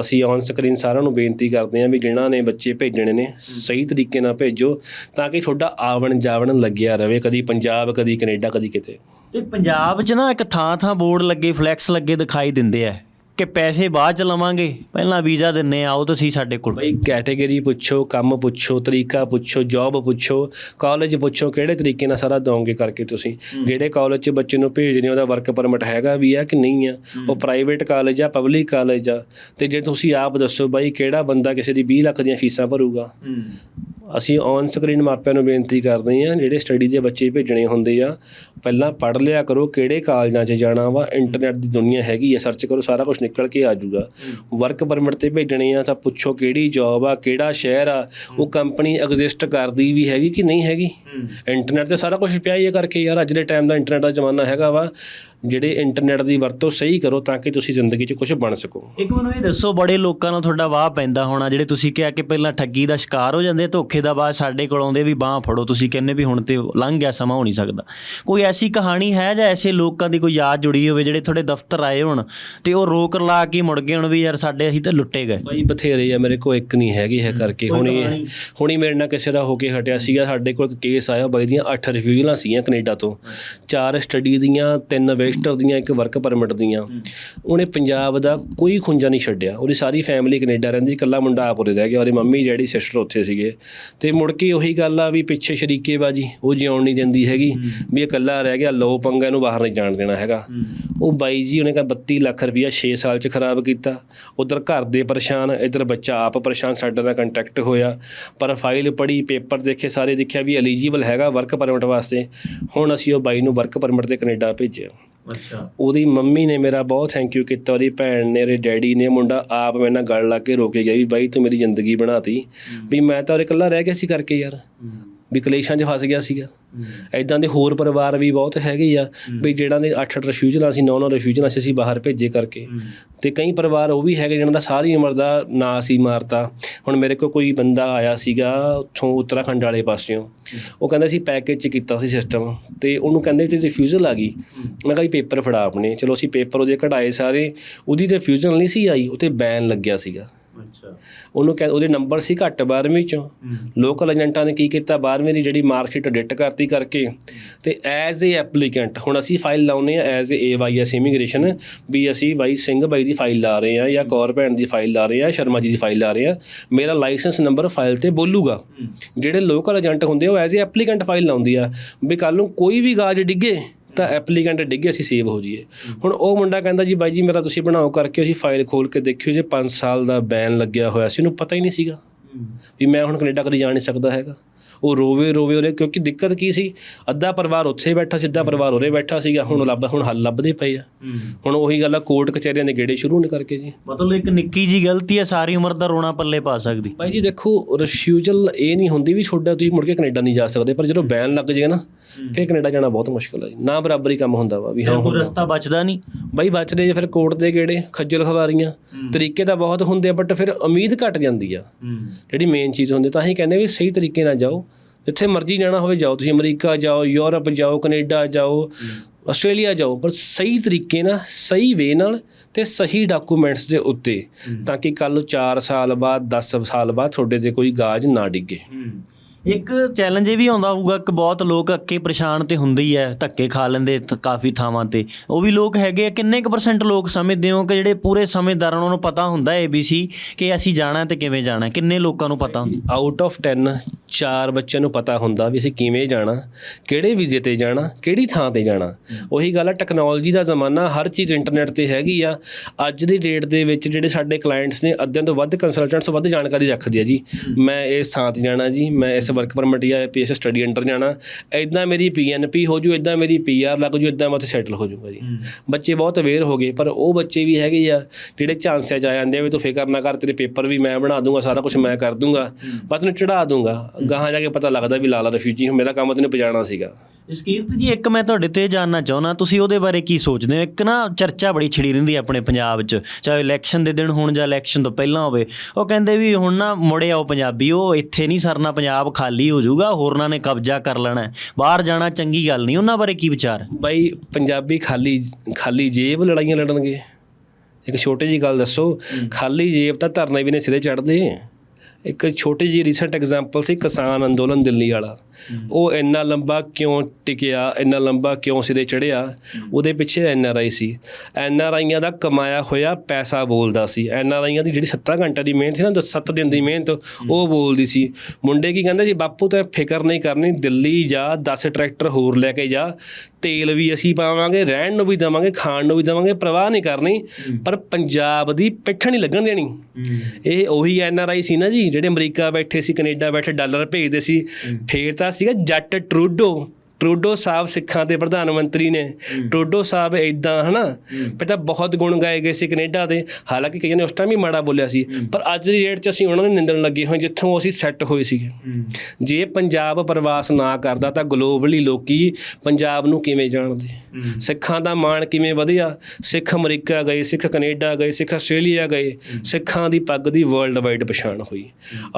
[SPEAKER 1] ਅਸੀਂ ਔਨ ਸਕਰੀਨ ਸਾਰਿਆਂ ਨੂੰ ਬੇਨਤੀ ਕਰਦੇ ਹਾਂ ਵੀ ਜਿਨ੍ਹਾਂ ਨੇ ਬੱਚੇ ਭੇਜਣੇ ਨੇ ਸਹੀ ਤਰੀਕੇ ਨਾਲ ਭੇਜੋ ਤਾਂ ਕਿ ਤੁਹਾਡਾ ਆਵਣ ਜਾਵਣ ਲੱਗਿਆ ਰਵੇ ਕਦੀ ਪੰਜਾਬ ਕਦੀ ਕੈਨੇਡਾ ਕਦੀ ਕਿਤੇ।
[SPEAKER 2] ਤੇ ਪੰਜਾਬ 'ਚ ਨਾ ਇੱਕ ਥਾਂ ਥਾਂ ਬੋਰਡ ਲੱਗੇ ਫਲੈਕਸ ਲੱਗੇ ਦਿਖਾਈ ਦਿੰਦੇ ਆ। ਕਿ ਪੈਸੇ ਬਾਅਦ ਚ ਲਵਾਂਗੇ। ਪਹਿਲਾਂ ਵੀਜ਼ਾ ਦਿੰਨੇ ਆਓ ਤੁਸੀਂ ਸਾਡੇ ਕੋਲ।
[SPEAKER 1] ਬਈ ਕੈਟਾਗਰੀ ਪੁੱਛੋ ਕੰਮ ਪੁੱਛੋ ਤਰੀਕਾ ਪੁੱਛੋ ਜੌਬ ਪੁੱਛੋ ਕਾਲਜ ਪੁੱਛੋ ਕਿਹੜੇ ਤਰੀਕੇ ਨਾਲ ਸਾਰਾ ਦੋਗੇ ਕਰਕੇ ਤੁਸੀਂ? ਜਿਹੜੇ ਕਾਲਜ 'ਚ ਬੱਚੇ ਨੂੰ ਭੇਜਦੇ ਹੋ ਉਹਦਾ ਵਰਕ ਪਰਮਿਟ ਹੈਗਾ ਵੀ ਆ ਕਿ ਨਹੀਂ ਆ? ਉਹ ਪ੍ਰਾਈਵੇਟ ਕਾਲਜ ਆ ਪਬਲਿਕ ਕਾਲਜ ਆ? ਤੇ ਜੇ ਤੁਸੀਂ ਆਪ ਦੱਸੋ ਬਾਈ ਕਿਹੜਾ ਬੰਦਾ ਕਿਸੇ ਦੀ 20 ਲੱਖ ਦੀਆਂ ਫੀਸਾਂ ਭਰੂਗਾ? ਅਸੀਂ ਔਨ ਸਕਰੀਨ ਮਾਪਿਆਂ ਨੂੰ ਬੇਨਤੀ ਕਰਦੇ ਹਾਂ ਜਿਹੜੇ ਸਟੱਡੀ ਦੇ ਬੱਚੇ ਭੇਜਣੇ ਹੁੰਦੇ ਆ ਪਹਿਲਾਂ ਪੜ੍ਹ ਲਿਆ ਕਰੋ ਕਿਹੜੇ ਕਾਲਜਾਂ 'ਚ ਜਾਣਾ ਵਾ ਇੰਟਰਨੈਟ ਦੀ ਦੁਨੀਆ ਹੈਗੀ ਆ ਸਰਚ ਕਰੋ ਸਾਰਾ ਕੁਝ ਨਿਕਲ ਕੇ ਆ ਜਾਊਗਾ। ਵਰਕ ਪਰਮਿਟ ਤੇ ਭੇਜਣੇ ਆ ਤਾਂ ਪੁੱਛੋ ਕਿਹੜੀ ਜੌਬ ਆ ਕਿਹੜਾ ਸ਼ਹਿਰ ਆ ਉਹ ਕੰਪਨੀ ਐਗਜ਼ਿਸਟ ਕਰਦੀ ਵੀ ਹੈਗੀ ਕਿ ਨਹੀਂ ਹੈਗੀ? ਇੰਟਰਨੈਟ ਤੇ ਸਾਰਾ ਕੁਝ ਪਿਆ ਹੀ ਕਰਕੇ ਯਾਰ ਅੱਜ ਦੇ ਟਾਈਮ ਦਾ ਇੰਟਰਨੈਟ ਦਾ ਜ਼ਮਾਨਾ ਹੈਗਾ ਵਾ। ਜਿਹੜੇ ਇੰਟਰਨੈਟ ਦੀ ਵਰਤੋਂ ਸਹੀ ਕਰੋ ਤਾਂ ਕਿ ਤੁਸੀਂ ਜ਼ਿੰਦਗੀ 'ਚ ਕੁਝ ਬਣ ਸਕੋ।
[SPEAKER 2] ਇੱਕ ਮੈਨੂੰ ਇਹ ਦੱਸੋ ਬੜੇ ਲੋਕਾਂ ਨਾਲ ਤੁਹਾਡਾ ਵਾਹ ਪੈਂਦਾ ਹੋਣਾ ਜਿਹੜੇ ਤੁਸੀਂ ਕਿਹਾ ਕਿ ਪਹਿਲਾਂ ਠੱਗੀ ਦਾ ਸ਼ਿਕਾਰ ਹੋ ਜਾਂਦੇ ਧੋਖੇ ਦਾ ਬਾਅਦ ਸਾਡੇ ਕੋਲ ਆਉਂਦੇ ਵੀ ਬਾਹ ਫੜੋ ਤੁਸੀਂ ਕਹਿੰਦੇ ਵੀ ਹੁਣ ਤੇ ਲੰਘ ਗਿਆ ਸਮਾਂ ਹੋ ਨਹੀਂ ਸਕਦਾ। ਕੋਈ ਐਸੀ ਕਹਾਣੀ ਹੈ ਜਾਂ ਐਸੇ ਲੋਕਾਂ ਦੀ ਕੋਈ ਯਾਦ ਜੁੜੀ ਹੋਵੇ ਜਿਹੜੇ ਤੁਹਾਡੇ ਦਫ਼ਤਰ ਆਏ ਹੋਣ ਤੇ ਉਹ ਰੋਕ ਲਾ ਕੇ ਮੁੜ ਗਏ ਹੁਣ ਵੀ ਯਾਰ ਸਾਡੇ ਅਸੀਂ ਤਾਂ ਲੁੱਟੇ ਗਏ।
[SPEAKER 1] ਬਾਈ ਬਥੇਰੇ ਆ ਮੇਰੇ ਕੋਲ ਇੱਕ ਨਹੀਂ ਹੈਗੀ ਹੈ ਕਰਕੇ। ਹੁਣੀ ਹੁਣੀ ਮੇਰੇ ਨਾਲ ਕਿਸੇ ਦਾ ਹੋ ਕੇ ਹਟਿਆ ਸੀਗਾ ਸਾਡੇ ਕੋਲ ਇੱਕ ਕੇਸ ਆਇਆ ਬਾਈ ਦੀਆਂ 8 ਰਿਫਿਊਜ਼ਲਾਂ ਸੀਗੀਆਂ ਕੈਨੇਡਾ ਤੋਂ। ਚਾਰ ਸਟੱਡੀ ਦੀਆਂ ਤਿੰਨ ਵੇਸਟਰ ਦੀਆਂ ਇੱਕ ਵਰਕ ਪਰਮਿਟ ਦੀਆਂ ਉਹਨੇ ਪੰਜਾਬ ਦਾ ਕੋਈ ਖੁੰਝਾ ਨਹੀਂ ਛੱਡਿਆ। ਉਹਦੀ ਸਾਰੀ ਫੈਮਿਲੀ ਕੈਨੇਡਾ ਰਹਿੰਦੀ ਇਕੱਲਾ ਮੁੰਡਾ ਆਪ ਉਰੇ ਰਹਿ ਗਿਆ ਉਹਦੇ ਮੰਮੀ ਡੈਡੀ ਸਿਸਟਰ ਉੱਥੇ ਸੀਗੇ। ਤੇ ਮੁੜ ਕੇ ਉਹੀ ਗੱਲ ਆ ਵੀ ਪਿੱਛੇ ਸ਼ਰੀਕੇਬਾਜੀ ਉਹ ਜਿਉਣ ਨਹੀਂ ਦਿੰਦੀ ਹੈਗੀ ਵੀ ਇਹ ਇਕੱਲਾ ਰਹਿ ਗਿਆ ਲੋ ਪੰਗਾ ਇਹਨੂੰ ਬਾਹਰ ਨਹੀਂ ਜਾਣ ਦੇਣਾ ਹੈਗਾ। ਉਹ ਬਾਈ ਜੀ ਉਹਨੇ ਕਿਹਾ 32 ਲੱਖ ਰੁਪਇਆ 6 ਸਾਲ ਚ ਖਰਾਬ ਕੀਤਾ। ਉਧਰ ਘਰ ਦੇ ਪਰੇਸ਼ਾਨ ਇਧਰ ਬੱਚਾ ਆਪ ਪਰੇਸ਼ਾਨ ਸਾਡੇ ਨਾਲ ਕੰਟੈਕਟ ਹੋਇਆ। ਪਰ ਫਾਈਲ ਪੜੀ ਪੇਪਰ ਦੇਖੇ ਸਾਰੇ ਦੇਖਿਆ ਵੀ ਐਲੀਜੀਬਲ ਹੈਗਾ ਵਰਕ ਪਰਮਿਟ ਵਾਸਤੇ। ਹੁਣ ਅਸੀਂ ਉਹ ਬਾਈ ਨੂੰ ਵਰਕ ਪਰਮਿਟ ਤੇ ਕੈਨੇਡਾ ਭੇਜਿਆ।
[SPEAKER 2] ਅੱਛਾ।
[SPEAKER 1] ਉਹਦੀ ਮੰਮੀ ਨੇ ਮੇਰਾ ਬਹੁਤ ਥੈਂਕ ਯੂ ਕੀਤਾ ਉਹਦੀ ਭੈਣ ਨੇ ਉਹਦੇ ਡੈਡੀ ਨੇ ਮੁੰਡਾ ਆਪ ਮੇਰੇ ਨਾਲ ਗੱਲ ਲਾ ਕੇ ਰੋਕ ਕੇ ਗਿਆ ਵੀ ਬਾਈ ਤੂੰ ਮੇਰੀ ਜ਼ਿੰਦਗੀ ਬਣਾਤੀ। ਵੀ ਮੈਂ ਤਾਂ ਉਹਦੇ ਇਕੱਲਾ ਰਹਿ ਗਿਆ ਸੀ ਕਰਕੇ ਯਾਰ। ਵੀ ਕਲੇਸ਼ਾਂ 'ਚ ਫਸ ਗਿਆ ਸੀਗਾ। ਐਦਾਂ ਦੇ ਹੋਰ ਪਰਿਵਾਰ ਵੀ ਬਹੁਤ ਹੈਗੇ ਆ, ਵੀ ਜਿਹੜਾ ਦੇ 8-8 ਰਿਫਿਊਜਲਾਂ ਸੀ 9-9 ਰਿਫਿਊਜਲਾਂ ਸੀ, ਅਸੀਂ ਬਾਹਰ ਭੇਜੇ ਕਰਕੇ। ਤੇ ਕਈ ਪਰਿਵਾਰ ਉਹ ਵੀ ਹੈਗੇ ਜਿਹਨਾਂ ਦਾ ਸਾਰੀ ਉਮਰ ਦਾ ਨਾਂ ਸੀ ਮਾਰਤਾ। ਹੁਣ ਮੇਰੇ ਕੋਲ ਕੋਈ ਬੰਦਾ ਆਇਆ ਸੀਗਾ ਉੱਥੋਂ ਉੱਤਰਾਖੰਡ ਵਾਲੇ ਪਾਸਿਓਂ। ਉਹ ਕਹਿੰਦਾ ਸੀ ਪੈਕੇਜ ਚ ਕੀਤਾ ਸੀ ਸਿਸਟਮ ਤੇ ਉਹਨੂੰ ਕਹਿੰਦੇ ਤੇ ਰਿਫਿਊਜ਼ਲ ਆ ਗਈ। ਮੈਂ ਕਿਹਾ ਵੀ ਪੇਪਰ ਫੜਾ ਆਪਣੇ। ਚਲੋ ਅਸੀਂ ਪੇਪਰ ਉਹਦੇ ਕਢਾਏ ਸਾਰੇ। ਉਹਦੀ ਰਿਫਿਊਜ਼ਲ ਨਹੀਂ ਸੀ ਆਈ ਉਤੇ ਬੈਨ ਲੱਗਿਆ ਸੀਗਾ।
[SPEAKER 2] ਅੱਛਾ।
[SPEAKER 1] ਉਹਨੂੰ ਕਹਿ ਉਹਦੇ ਨੰਬਰ ਸੀ ਘੱਟ 12ਵੀਂ ਚੋਂ। ਲੋਕਲ ਏਜੰਟਾਂ ਨੇ ਕੀ ਕੀਤਾ? 12ਵੀਂ ਦੀ ਜਿਹੜੀ ਮਾਰਕਸ਼ੀਟ ਐਡਿਟ ਕਰਤੀ ਕਰਕੇ ਤੇ ਐਜ਼ ਏ ਐਪਲੀਕੈਂਟ ਹੁਣ ਅਸੀਂ ਫਾਈਲ ਲਾਉਨੇ ਆ as A Y S immigration ਵੀ ਅਸੀਂ ਬਾਈ ਸਿੰਘ ਬਾਈ ਦੀ ਫਾਈਲ ਲਾ ਰਹੇ ਆ ਜਾਂ ਕੌਰ ਭੈਣ ਦੀ ਫਾਈਲ ਲਾ ਰਹੇ ਆ ਸ਼ਰਮਾ ਜੀ ਦੀ ਫਾਈਲ ਲਾ ਰਹੇ ਆ ਮੇਰਾ ਲਾਇਸੈਂਸ ਨੰਬਰ ਫਾਈਲ ਤੇ ਬੋਲੂਗਾ। ਜਿਹੜੇ ਲੋਕਲ ਏਜੰਟ ਹੁੰਦੇ ਉਹ ਐਜ਼ ਏ ਐਪਲੀਕੈਂਟ ਫਾਈਲ ਲਾਉਂਦੀ ਆ। ਵੀ ਕੱਲ ਨੂੰ ਕੋਈ ਵੀ ਗਾਜ ਡਿੱਗੇ ਤਾਂ ਐਪਲੀਕੈਂਟ ਡਿੱਗੇ ਅਸੀਂ ਸੇਵ ਹੋ ਜਾਈਏ। ਹੁਣ ਉਹ ਮੁੰਡਾ ਕਹਿੰਦਾ ਜੀ ਬਾਈ ਜੀ ਮੇਰਾ ਤੁਸੀਂ ਬਣਾਓ ਕਰਕੇ ਅਸੀਂ ਫਾਈਲ ਖੋਲ ਕੇ ਦੇਖਿਓ ਜੇ 5 ਸਾਲ ਦਾ ਬੈਨ ਲੱਗਿਆ ਹੋਇਆ ਸੀ ਉਹਨੂੰ ਪਤਾ ਹੀ ਨਹੀਂ ਸੀਗਾ ਵੀ ਮੈਂ ਹੁਣ ਕੈਨੇਡਾ ਕਦੀ ਜਾ ਨਹੀਂ ਸਕਦਾ ਹੈਗਾ। ਉਹ ਰੋਵੇ ਰੋਵੇ ਉਹਦੇ ਕਿਉਂਕਿ ਦਿੱਕਤ ਕੀ ਸੀ? ਅੱਧਾ ਪਰਿਵਾਰ ਉੱਥੇ ਬੈਠਾ ਸੀ ਅੱਧਾ ਪਰਿਵਾਰ ਉਰੇ ਬੈਠਾ ਸੀਗਾ ਹੁਣ ਲੱਭ ਹੁਣ ਹੱਲ ਲੱਭਦੇ ਪਏ ਆ। ਹੁਣ ਉਹੀ ਗੱਲ ਆ ਕੋਰਟ ਕਚਹਿਰੀਆਂ ਦੇ ਗੇੜੇ ਸ਼ੁਰੂ ਨੇ ਕਰਕੇ ਜੀ।
[SPEAKER 2] ਮਤਲਬ ਇੱਕ ਨਿੱਕੀ ਜੀ ਗਲਤੀ ਹੈ ਸਾਰੀ ਉਮਰ ਦਾ ਰੋਣਾ ਪੱਲੇ ਪਾ ਸਕਦੀ।
[SPEAKER 1] ਭਾਈ ਜੀ ਦੇਖੋ ਰਿਫਿਊਜ਼ਲ ਇਹ ਨਹੀਂ ਹੁੰਦੀ ਵੀ ਛੋਡਾ ਤੁਸੀਂ ਮੁੜ ਕੇ ਕੈਨੇਡਾ ਨਹੀਂ ਜਾ ਸਕਦੇ ਪਰ ਜਦੋਂ ਬੈਨ ਲੱਗ ਜਾਏ ਨਾ ਫਿਰ ਕੈਨੇਡਾ ਜਾਣਾ ਬਹੁਤ ਮੁਸ਼ਕਲ ਹੈ ਨਾ ਬਰਾਬਰੀ ਕੰਮ ਹੁੰਦਾ ਵਾ ਵੀ ਹਾਂ
[SPEAKER 2] ਕੋਈ ਰਸਤਾ ਬਚਦਾ ਨਹੀਂ?
[SPEAKER 1] ਬਾਈ ਬਚਦੇ ਜੇ ਫਿਰ ਕੋਰਟ ਦੇ ਗੇੜੇ ਖੱਜਲ ਖਵਾਰੀਆਂ। ਤਰੀਕੇ ਤਾਂ ਬਹੁਤ ਹੁੰਦੇ ਆ ਬਟ ਫਿਰ ਉਮੀਦ ਘਟ ਜਾਂਦੀ ਆ। ਜਿਹੜੀ ਮੇਨ ਚੀਜ਼ ਹੁੰਦੀ ਤਾਂ ਹੀ ਕਹਿੰਦੇ ਵੀ ਸਹੀ ਤਰੀਕੇ ਨਾਲ ਜਾਓ। ਜਿੱਥੇ ਮਰਜ਼ੀ ਜਾਣਾ ਹੋਵੇ ਜਾਓ। ਤੁਸੀਂ ਅਮਰੀਕਾ ਜਾਓ ਯੂਰਪ ਜਾਓ ਕੈਨੇਡਾ ਜਾਓ ਆਸਟ੍ਰੇਲੀਆ ਜਾਓ। ਪਰ ਸਹੀ ਤਰੀਕੇ ਨਾਲ ਸਹੀ ਵੇ ਨਾਲ ਤੇ ਸਹੀ ਡਾਕੂਮੈਂਟਸ ਦੇ ਉੱਤੇ ਤਾਂ ਕਿ ਕੱਲ 4 ਸਾਲ ਬਾਅਦ 10 ਸਾਲ ਬਾਅਦ ਤੁਹਾਡੇ ਤੇ ਕੋਈ ਗਾਜ ਨਾ ਡਿੱਗੇ।
[SPEAKER 2] ਇੱਕ ਚੈਲੰਜ ਇਹ ਵੀ ਆਉਂਦਾ ਹੋਊਗਾ ਕਿ ਬਹੁਤ ਲੋਕ ਅੱਕੇ ਪਰੇਸ਼ਾਨ ਤੇ ਹੁੰਦੇ ਹੀ ਐ ਧੱਕੇ ਖਾ ਲੈਂਦੇ ਤ- ਕਾਫੀ ਥਾਵਾਂ ਤੇ। ਉਹ ਵੀ ਲੋਕ ਹੈਗੇ ਆ, ਕਿੰਨੇ ਕੁ ਪਰਸੈਂਟ ਲੋਕ ਸਮਝਦੇ ਹੋ ਕਿ ਜਿਹੜੇ ਪੂਰੇ ਸਮਝਦਾਰ ਉਹਨਾਂ ਨੂੰ ਪਤਾ ਹੁੰਦਾ ਹੈ ABC ਕਿ ਅਸੀਂ ਜਾਣਾ ਤੇ ਕਿਵੇਂ ਜਾਣਾ, ਕਿੰਨੇ ਲੋਕਾਂ ਨੂੰ ਪਤਾ? ਹੁੰਦਾ
[SPEAKER 1] ਆਊਟ ਆਫ 10 ਚਾਰ ਬੱਚਿਆਂ ਨੂੰ ਪਤਾ ਹੁੰਦਾ ਵੀ ਅਸੀਂ ਕਿਵੇਂ ਜਾਣਾ, ਕਿਹੜੇ ਵੀਜ਼ੇ ਤੇ ਜਾਣਾ, ਕਿਹੜੀ ਥਾਂ ਤੇ ਜਾਣਾ। ਉਹੀ ਗੱਲ ਆ ਟੈਕਨੋਲੋਜੀ ਦਾ ਜ਼ਮਾਨਾ ਹਰ ਚੀਜ਼ ਇੰਟਰਨੈਟ ਤੇ ਹੈਗੀ ਆ। ਅੱਜ ਦੀ ਡੇਟ ਦੇ ਵਿੱਚ ਜਿਹੜੇ ਸਾਡੇ ਕਲਾਇੰਟਸ ਨੇ, ਅੱਧਿਆਂ ਤੋਂ ਵੱਧ ਕੰਸਲਟੈਂਟਸ ਤੋਂ ਵੱਧ ਜਾਣਕਾਰੀ ਰੱਖਦੇ ਆ ਜੀ। ਮੈਂ ਇਸ ਥਾਂ ਤੇ ਜਾਣਾ ਜੀ, ਮੈਂ ਇਸ ਵਰਕ ਪਰਮਿਟ ਜਾਂ ਪੀਐਸ ਸਟੱਡੀ ਅੰਡਰ ਜਾਣਾ ਇਦਾਂ ਮੇਰੀ ਪੀਐਨਪੀ ਹੋ ਜੂ ਇਦਾਂ ਮੇਰੀ ਪੀਆਰ ਲੱਗ ਜੂ ਇਦਾਂ ਮੈਂ ਉੱਥੇ ਸੈਟਲ ਹੋ ਜਾਊਗਾ ਜੀ। ਬੱਚੇ ਬਹੁਤ ਅਵੇਅਰ ਹੋ ਗਏ ਪਰ ਉਹ ਬੱਚੇ ਵੀ ਹੈਗੇ ਆ ਜਿਹੜੇ ਝਾਂਸਿਆਂ 'ਚ ਆ ਜਾਂਦੇ ਆ ਵੀ ਤੂੰ ਫਿਕਰ ਨਾ ਕਰ ਤੇਰੇ ਪੇਪਰ ਵੀ ਮੈਂ ਬਣਾ ਦੂੰਗਾ ਸਾਰਾ ਕੁਝ ਮੈਂ ਕਰ ਦੂੰਗਾ ਬਸ ਤੈਨੂੰ ਚੜਾ ਦੂੰਗਾ। ਗਾਹਾਂ ਜਾ ਕੇ ਪਤਾ ਲੱਗਦਾ ਵੀ ਲਾਲਾ ਰਿਫਿਊਜੀ ਮੇਰਾ ਕੰਮ ਤੈਨੂੰ ਪਜਾਣਾ ਸੀਗਾ।
[SPEAKER 2] ਜਸਕੀਰਤ ਜੀ ਇੱਕ ਮੈਂ ਤੁਹਾਡੇ ਤੋਂ ਇਹ ਜਾਣਨਾ ਚਾਹੁੰਦਾ ਤੁਸੀਂ ਉਹਦੇ ਬਾਰੇ ਕੀ ਸੋਚਦੇ ਹੋ? ਇੱਕ ਨਾ ਚਰਚਾ ਬੜੀ ਛਿੜੀ ਰਹਿੰਦੀ ਹੈ ਆਪਣੇ ਪੰਜਾਬ 'ਚ ਚਾਹੇ ਇਲੈਕਸ਼ਨ ਦੇ ਦਿਨ ਹੋਣ ਜਾਂ ਇਲੈਕਸ਼ਨ ਤੋਂ ਪਹਿਲਾਂ ਹੋਵੇ। ਉਹ ਕਹਿੰਦੇ ਵੀ ਹੁਣ ਨਾ ਮੁੜੇ ਆਓ ਪੰਜਾਬੀ ਉਹ ਇੱਥੇ ਨਹੀਂ ਸਰਨਾ ਪੰਜਾਬ ਖਾਲੀ ਹੋ ਜਾਊਗਾ ਹੋਰਨਾਂ ਨੇ ਕਬਜ਼ਾ ਕਰ ਲੈਣਾ। ਬਾਹਰ ਜਾਣਾ ਚੰਗੀ ਗੱਲ ਨਹੀਂ ਉਹਨਾਂ ਬਾਰੇ ਕੀ ਵਿਚਾਰ?
[SPEAKER 1] ਬਾਈ ਪੰਜਾਬੀ ਖਾਲੀ ਖਾਲੀ ਜੇਬ ਲੜਾਈਆਂ ਲੜਨਗੇ। ਇੱਕ ਛੋਟੀ ਜੀ ਗੱਲ ਦੱਸੋ ਖਾਲੀ ਜੇਬ ਤਾਂ ਧਰਨੇ ਵੀ ਨੇ ਸਿਰੇ ਚੜਦੇ ਇੱਕ ਛੋਟੀ ਜੀ ਰੀਸੈਂਟ ਐਗਜ਼ਾਮਪਲ ਸੀ ਕਿਸਾਨ ਅੰਦੋਲਨ ਦਿੱਲੀ ਵਾਲਾ। ਉਹ ਇੰਨਾ ਲੰਬਾ ਕਿਉਂ ਟਿਕਿਆ ਇੰਨਾ ਲੰਬਾ ਕਿਉਂ ਸਿਰੇ ਚੜਿਆ ਉਹਦੇ ਪਿੱਛੇ N R I C. N R ਆਈਆਂ ਦਾ ਕਮਾਇਆ ਹੋਇਆ ਪੈਸਾ ਬੋਲਦਾ ਸੀ। ਐਨ ਆਰ ਆਈਆਂ ਦੀ ਜਿਹੜੀ 7 ਘੰਟੇ ਦੀ ਮਿਹਨਤ ਸੀ ਨਾ 7 ਦਿਨ ਦੀ ਮਿਹਨਤ ਉਹ ਬੋਲਦੀ ਸੀ। ਮੁੰਡੇ ਕੀ ਕਹਿੰਦੇ ਜੀ ਬਾਪੂ ਤਾਂ ਫਿਕਰ ਨਹੀਂ ਕਰਨੀ ਦਿੱਲੀ ਜਾ 10 ਟਰੈਕਟਰ ਹੋਰ ਲੈ ਕੇ ਜਾ। ਤੇਲ ਵੀ ਅਸੀਂ ਪਾਵਾਂਗੇ ਰਹਿਣ ਨੂੰ ਵੀ ਦੇਵਾਂਗੇ ਖਾਣ ਨੂੰ ਵੀ ਦੇਵਾਂਗੇ ਪ੍ਰਵਾਹ ਨਹੀਂ ਕਰਨੀ। ਪਰ ਪੰਜਾਬ ਦੀ ਪਿੱਠ ਨਹੀਂ ਲੱਗਣ ਦੇਣੀ। ਇਹ ਉਹੀ ਐਨ ਆਰ ਆਈ ਸੀ ਨਾ ਜੀ ਜਿਹੜੇ ਅਮਰੀਕਾ ਬੈਠੇ ਸੀ ਕੈਨੇਡਾ ਬੈਠੇ ਡਾਲਰ ਭੇਜਦੇ ਸੀ। ਫੇਰ ਤਾਂ ਸੀਗਾ ਜੱਟ ਟਰੂਡੋ। ਟਰੂਡੋ ਸਾਹਿਬ ਸਿੱਖਾਂ ਦੇ ਪ੍ਰਧਾਨ ਮੰਤਰੀ ਨੇ। ਟਰੂਡੋ ਸਾਹਿਬ ਇਦਾਂ ਹਨਾ? ਤਾਂ ਬਹੁਤ ਗੁਣ ਗਾਏ ਗਏ ਸੀ ਕੈਨੇਡਾ ਦੇ। ਹਾਲਾਂਕਿ ਕਈਆਂ ਨੇ ਉਸ ਟਾਈਮ ਵੀ ਮਾੜਾ ਬੋਲਿਆ ਸੀ। ਪਰ ਅੱਜ ਦੀ ਡੇਟ 'ਚ ਅਸੀਂ ਉਹਨਾਂ ਨੂੰ ਨਿੰਦਣ ਲੱਗੇ ਹੋਏ ਜਿੱਥੋਂ ਅਸੀਂ ਸੈੱਟ ਹੋਏ ਸੀਗੇ। ਜੇ ਪੰਜਾਬ ਪ੍ਰਵਾਸ ਨਾ ਕਰਦਾ ਤਾਂ ਗਲੋਬਲੀ ਲੋਕੀ ਪੰਜਾਬ ਨੂੰ ਕਿਵੇਂ ਜਾਣਦੇ? ਸਿੱਖਾਂ ਦਾ ਮਾਣ ਕਿਵੇਂ ਵਧਿਆ? ਸਿੱਖ ਅਮਰੀਕਾ ਗਏ ਸਿੱਖ ਕੈਨੇਡਾ ਗਏ ਸਿੱਖ ਆਸਟ੍ਰੇਲੀਆ ਗਏ। ਸਿੱਖਾਂ ਦੀ ਪੱਗ ਦੀ ਵਰਲਡ ਵਾਈਡ ਪਛਾਣ ਹੋਈ।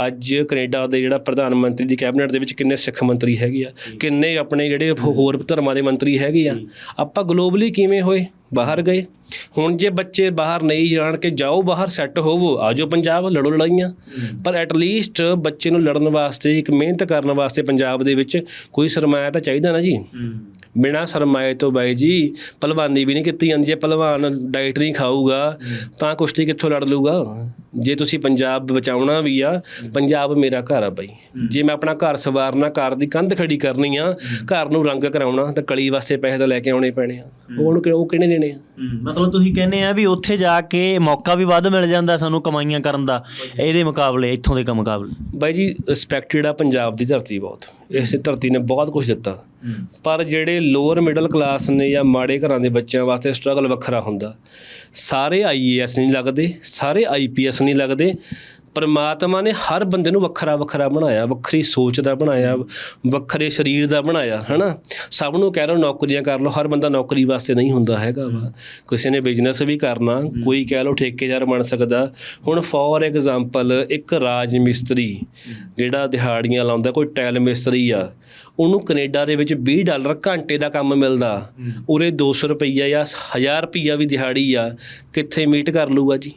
[SPEAKER 1] ਅੱਜ ਕੈਨੇਡਾ ਦੇ ਜਿਹੜਾ ਪ੍ਰਧਾਨ ਮੰਤਰੀ ਦੀ ਕੈਬਨਿਟ ਦੇ ਵਿੱਚ ਕਿੰਨੇ ਸਿੱਖ ਮੰਤਰੀ ਹੈਗੇ ਆ ਕਿੰਨੇ ਆਪਣੇ ਜਿਹੜੇ ਹੋਰ ਧਰਮਾਂ ਦੇ ਮੰਤਰੀ ਹੈਗੇ ਆ ਆਪਾਂ ਗਲੋਬਲੀ ਕਿਵੇਂ ਹੋਏ? ਬਾਹਰ ਗਏ। ਹੁਣ ਜੇ ਬੱਚੇ ਬਾਹਰ ਨਹੀਂ ਜਾਣ ਕੇ ਜਾਓ ਬਾਹਰ ਸੈੱਟ ਹੋਵੋ ਆਜੋ ਪੰਜਾਬ ਲੜੋ ਲੜਾਈਆਂ। ਪਰ ਐਟ ਲੀਸਟ ਬੱਚੇ ਨੂੰ ਲੜਨ ਵਾਸਤੇ ਇੱਕ ਮਿਹਨਤ ਕਰਨ ਵਾਸਤੇ ਪੰਜਾਬ ਦੇ ਵਿੱਚ ਕੋਈ ਸਰਮਾਇਆ ਤਾਂ ਚਾਹੀਦਾ ਨਾ ਜੀ। ਬਿਨਾ ਸਰਮਾਏ ਤੋਂ ਬਾਈ ਜੀ ਪਹਿਲਵਾਨੀ ਵੀ ਨਹੀਂ ਕੀਤੀ ਜਾਂਦੀ ਜੇ ਪਹਿਲਵਾਨ ਡਾਈਟ ਨਹੀਂ ਖਾਊਗਾ ਤਾਂ ਕੁਸ਼ਤੀ ਕਿੱਥੋਂ ਲੜ ਲੂਗਾ ਜੇ ਤੁਸੀਂ ਪੰਜਾਬ ਬਚਾਉਣਾ ਵੀ ਆ ਪੰਜਾਬ ਮੇਰਾ ਘਰ ਆ ਬਾਈ। ਜੇ ਮੈਂ ਆਪਣਾ ਘਰ ਸਵਾਰਨਾ ਘਰ ਦੀ ਕੰਧ ਖੜੀ ਕਰਨੀ ਆ ਘਰ ਨੂੰ ਰੰਗ ਕਰਾਉਣਾ ਤਾਂ ਕਲੀ ਵਾਸਤੇ ਪੈਸੇ ਤਾਂ ਲੈ ਕੇ ਆਉਣੇ ਪੈਣੇ ਆ। ਉਹਨੂੰ ਉਹ ਕਿਹਨੇ ਦੇਣੇ ਆ?
[SPEAKER 2] ਮਤਲਬ ਤੁਸੀਂ ਕਹਿੰਦੇ ਆ ਵੀ ਉੱਥੇ ਜਾ ਕੇ ਮੌਕਾ ਵੀ ਵੱਧ ਮਿਲ ਜਾਂਦਾ ਸਾਨੂੰ ਕਮਾਈਆਂ ਕਰਨ ਦਾ ਇਹਦੇ ਮੁਕਾਬਲੇ ਇੱਥੋਂ ਦੇ ਕ ਮੁਕਾਬਲੇ।
[SPEAKER 1] ਬਾਈ ਜੀ ਰਿਸਪੈਕਟਡ ਆ ਪੰਜਾਬ ਦੀ ਧਰਤੀ ਬਹੁਤ। ਇਸ ਧਰਤੀ ਨੇ ਬਹੁਤ ਕੁਝ ਦਿੱਤਾ। ਪਰ ਜਿਹੜੇ ਲੋਅਰ ਮਿਡਲ ਕਲਾਸ ਨੇ ਜਾਂ ਮਾੜੇ ਘਰਾਂ ਦੇ ਬੱਚਿਆਂ ਵਾਸਤੇ ਸਟਰਗਲ ਵੱਖਰਾ ਹੁੰਦਾ। ਸਾਰੇ ਆਈਏਐਸ ਨਹੀਂ ਲੱਗਦੇ ਸਾਰੇ ਆਈਪੀਐਸ ਨਹੀਂ ਲੱਗਦੇ। ਪਰਮਾਤਮਾ ਨੇ ਹਰ ਬੰਦੇ ਨੂੰ ਵੱਖਰਾ ਵੱਖਰਾ ਬਣਾਇਆ ਵੱਖਰੀ ਸੋਚ ਦਾ ਬਣਾਇਆ ਵੱਖਰੇ ਸਰੀਰ ਦਾ ਬਣਾਇਆ ਹਨਾ? ਸਭ ਨੂੰ ਕਹਿ ਲਓ ਨੌਕਰੀਆਂ ਕਰ ਲਓ ਹਰ ਬੰਦਾ ਨੌਕਰੀ ਵਾਸਤੇ ਨਹੀਂ ਹੁੰਦਾ ਹੈਗਾ ਵਾ। ਕਿਸੇ ਨੇ ਬਿਜ਼ਨਸ ਵੀ ਕਰਨਾ ਕੋਈ ਕਹਿ ਲਓ ਠੇਕੇਦਾਰ ਬਣ ਸਕਦਾ। ਹੁਣ ਫੋਰ ਐਗਜ਼ਾਮਪਲ ਇੱਕ ਰਾਜ ਮਿਸਤਰੀ ਜਿਹੜਾ ਦਿਹਾੜੀਆਂ ਲਾਉਂਦਾ ਕੋਈ ਟੈਲ ਮਿਸਤਰੀ ਆ ਉਹਨੂੰ ਕੈਨੇਡਾ ਦੇ ਵਿੱਚ 20 ਡਾਲਰ ਘੰਟੇ ਦਾ ਕੰਮ ਮਿਲਦਾ। ਉਰੇ 200 ਰੁਪਈਆ ਜਾਂ 1000 ਰੁਪਈਆ ਵੀ ਦਿਹਾੜੀ ਆ। ਕਿੱਥੇ ਮੀਟ ਕਰ ਲੂਗਾ ਜੀ?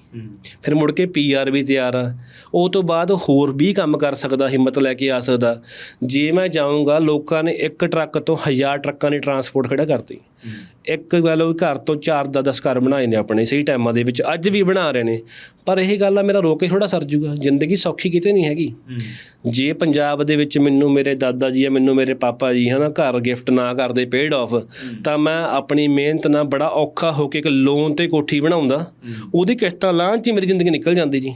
[SPEAKER 1] ਫਿਰ ਮੁੜ ਕੇ ਪੀਆਰ ਵੀ ਤਿਆਰ ਆ। ਉਹ ਤੋਂ ਬਾਅਦ ਹੋਰ ਵੀ ਕੰਮ ਕਰ ਸਕਦਾ ਹਿੰਮਤ ਲੈ ਕੇ ਆ ਸਕਦਾ। ਜੇ ਮੈਂ ਜਾਊਂਗਾ ਲੋਕਾਂ ਨੇ ਇੱਕ ਟਰੱਕ ਤੋਂ 1000 ਟਰੱਕਾਂ ਨੇ ਟਰਾਂਸਪੋਰਟ ਖੜਾ ਕਰਤੀ। ਇੱਕ ਗੱਲ ਉਹ ਘਰ ਤੋਂ 4 ਦਾ 10 ਘਰ ਬਣਾਏ ਨੇ ਆਪਣੇ ਸਹੀ ਟਾਈਮਾਂ ਦੇ ਵਿੱਚ ਅੱਜ ਵੀ ਬਣਾ ਰਹੇ ਨੇ। ਪਰ ਇਹ ਗੱਲ ਆ ਮੇਰਾ ਰੋ ਕੇ ਥੋੜਾ ਸਰ ਜੂਗਾ। ਜ਼ਿੰਦਗੀ ਸੌਖੀ ਕਿਤੇ ਨਹੀਂ ਹੈਗੀ। ਜੇ ਪੰਜਾਬ ਦੇ ਵਿੱਚ ਮੈਨੂੰ ਮੇਰੇ ਦਾਦਾ ਜੀ ਜਾਂ ਮੈਨੂੰ ਮੇਰੇ ਪਾਪਾ ਜੀ ਹਨਾ ਘਰ ਗਿਫਟ ਨਾ ਕਰਦੇ ਪੇਡ ਆਫ ਤਾਂ ਮੈਂ ਆਪਣੀ ਮਿਹਨਤ ਨਾਲ ਬੜਾ ਔਖਾ ਹੋ ਕੇ ਇੱਕ ਲੋਨ ਤੇ ਕੋਠੀ ਬਣਾਉਂਦਾ। ਉਹਦੀ ਕਿਸ਼ਤਾਂ ਲਾਂਘ ਚ ਹੀ ਮੇਰੀ ਜ਼ਿੰਦਗੀ ਨਿਕਲ ਜਾਂਦੀ ਜੀ।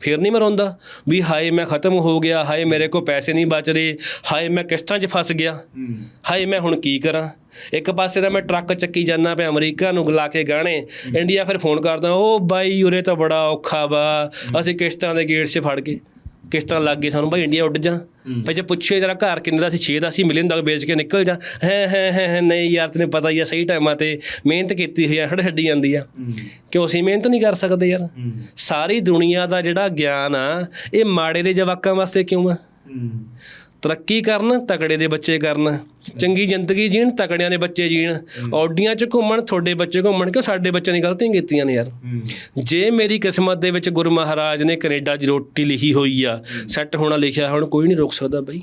[SPEAKER 1] ਫਿਰ ਨਹੀਂ ਮੈਂ ਰੋਂਦਾ ਵੀ ਹਾਏ ਮੈਂ ਖਤਮ ਹੋ ਗਿਆ ਹਾਏ ਮੇਰੇ ਕੋਲ ਪੈਸੇ ਨਹੀਂ ਬਚ ਰਹੇ ਹਾਏ ਮੈਂ ਕਿਸ਼ਤਾਂ 'ਚ ਫਸ ਗਿਆ। ਹਾਏ ਮੈਂ ਹੁਣ ਕੀ ਕਰਾਂ? ਇੱਕ ਪਾਸੇ ਤਾਂ ਮੈਂ ਟਰੱਕ ਚੱਕੀ ਜਾਂਦਾ ਪਿਆ ਅਮਰੀਕਾ ਨੂੰ ਲਾ ਕੇ ਗਾਣੇ। ਇੰਡੀਆ ਫਿਰ ਫੋਨ ਕਰਦਾ ਉਹ ਬਾਈ ਉਰੇ ਤਾਂ ਬੜਾ ਔਖਾ ਵਾ। ਅਸੀਂ ਕਿਸ਼ਤਾਂ ਦੇ ਗੇਟ 'ਚ ਫੜ ਕੇ ਕਿਸ਼ਤਾਂ ਲੱਗ ਗਈ ਸਾਨੂੰ ਬਾਈ ਇੰਡੀਆ ਉੱਡ ਜਾ। ਭਾਈ ਜੇ ਪੁੱਛੇ ਜਰਾ ਘਰ ਕਿੰਨੇ ਦਾ ਸੀ 6 ਦਾ ਸੀ ਮਿਲੀਅਨ ਦਾ ਵੇਚ ਕੇ ਨਿਕਲ ਜਾ। ਹੈ ਹੈ ਹੈ ਹੈ, ਨਹੀਂ ਯਾਰ ਤੈਨੂੰ ਪਤਾ ਹੀ ਆ ਸਹੀ ਟਾਈਮਾਂ ਤੇ ਮਿਹਨਤ ਕੀਤੀ ਹੋਈ ਆ ਹੜ ਛੱਡੀ ਜਾਂਦੀ ਆ। ਕਿਉਂ ਅਸੀਂ ਮਿਹਨਤ ਨਹੀਂ ਕਰ ਸਕਦੇ ਯਾਰ? ਸਾਰੀ ਦੁਨੀਆ ਦਾ ਜਿਹੜਾ ਗਿਆਨ ਆ ਇਹ ਮਾੜੇ ਦੇ ਜਵਾਕਾਂ ਵਾਸਤੇ ਕਿਉਂ ਆ? ਤਰੱਕੀ ਕਰਨ ਤਕੜੇ ਦੇ ਬੱਚੇ ਕਰਨ ਚੰਗੀ ਜ਼ਿੰਦਗੀ ਜੀਣ ਤਕੜਿਆਂ ਦੇ ਬੱਚੇ ਜੀਣ ਔਡੀਆਂ 'ਚ ਘੁੰਮਣ ਤੁਹਾਡੇ ਬੱਚੇ ਘੁੰਮਣ ਕਿਉਂ ਸਾਡੇ ਬੱਚਿਆਂ ਨੇ ਗਲਤੀਆਂ ਕੀਤੀਆਂ ਨੇ ਯਾਰ। ਜੇ ਮੇਰੀ ਕਿਸਮਤ ਦੇ ਵਿੱਚ ਗੁਰੂ ਮਹਾਰਾਜ ਨੇ ਕੈਨੇਡਾ 'ਚ ਰੋਟੀ ਲਿਖੀ ਹੋਈ ਆ ਸੈੱਟ ਹੋਣਾ ਲਿਖਿਆ ਹੁਣ ਕੋਈ ਨਹੀਂ ਰੋਕ ਸਕਦਾ ਬਾਈ।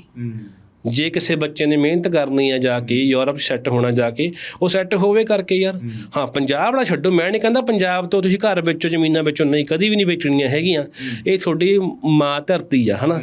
[SPEAKER 1] ਜੇ ਕਿਸੇ ਬੱਚੇ ਨੇ ਮਿਹਨਤ ਕਰਨੀ ਆ ਜਾ ਕੇ ਯੂਰਪ ਸੈੱਟ ਹੋਣਾ ਜਾ ਕੇ ਉਹ ਸੈੱਟ ਹੋਵੇ ਕਰਕੇ ਯਾਰ। ਹਾਂ। ਪੰਜਾਬ ਵਾਲਾ ਛੱਡੋ ਮੈਂ ਨਹੀਂ ਕਹਿੰਦਾ ਪੰਜਾਬ ਤੋਂ ਤੁਸੀਂ ਘਰ ਵੇਚੋ ਜ਼ਮੀਨਾਂ ਵੇਚੋ ਨਹੀਂ ਕਦੀ ਵੀ ਨਹੀਂ ਵੇਚਣੀਆਂ ਹੈਗੀਆਂ। ਇਹ ਤੁਹਾਡੀ ਮਾਂ ਧਰਤੀ ਆ ਹਨਾ?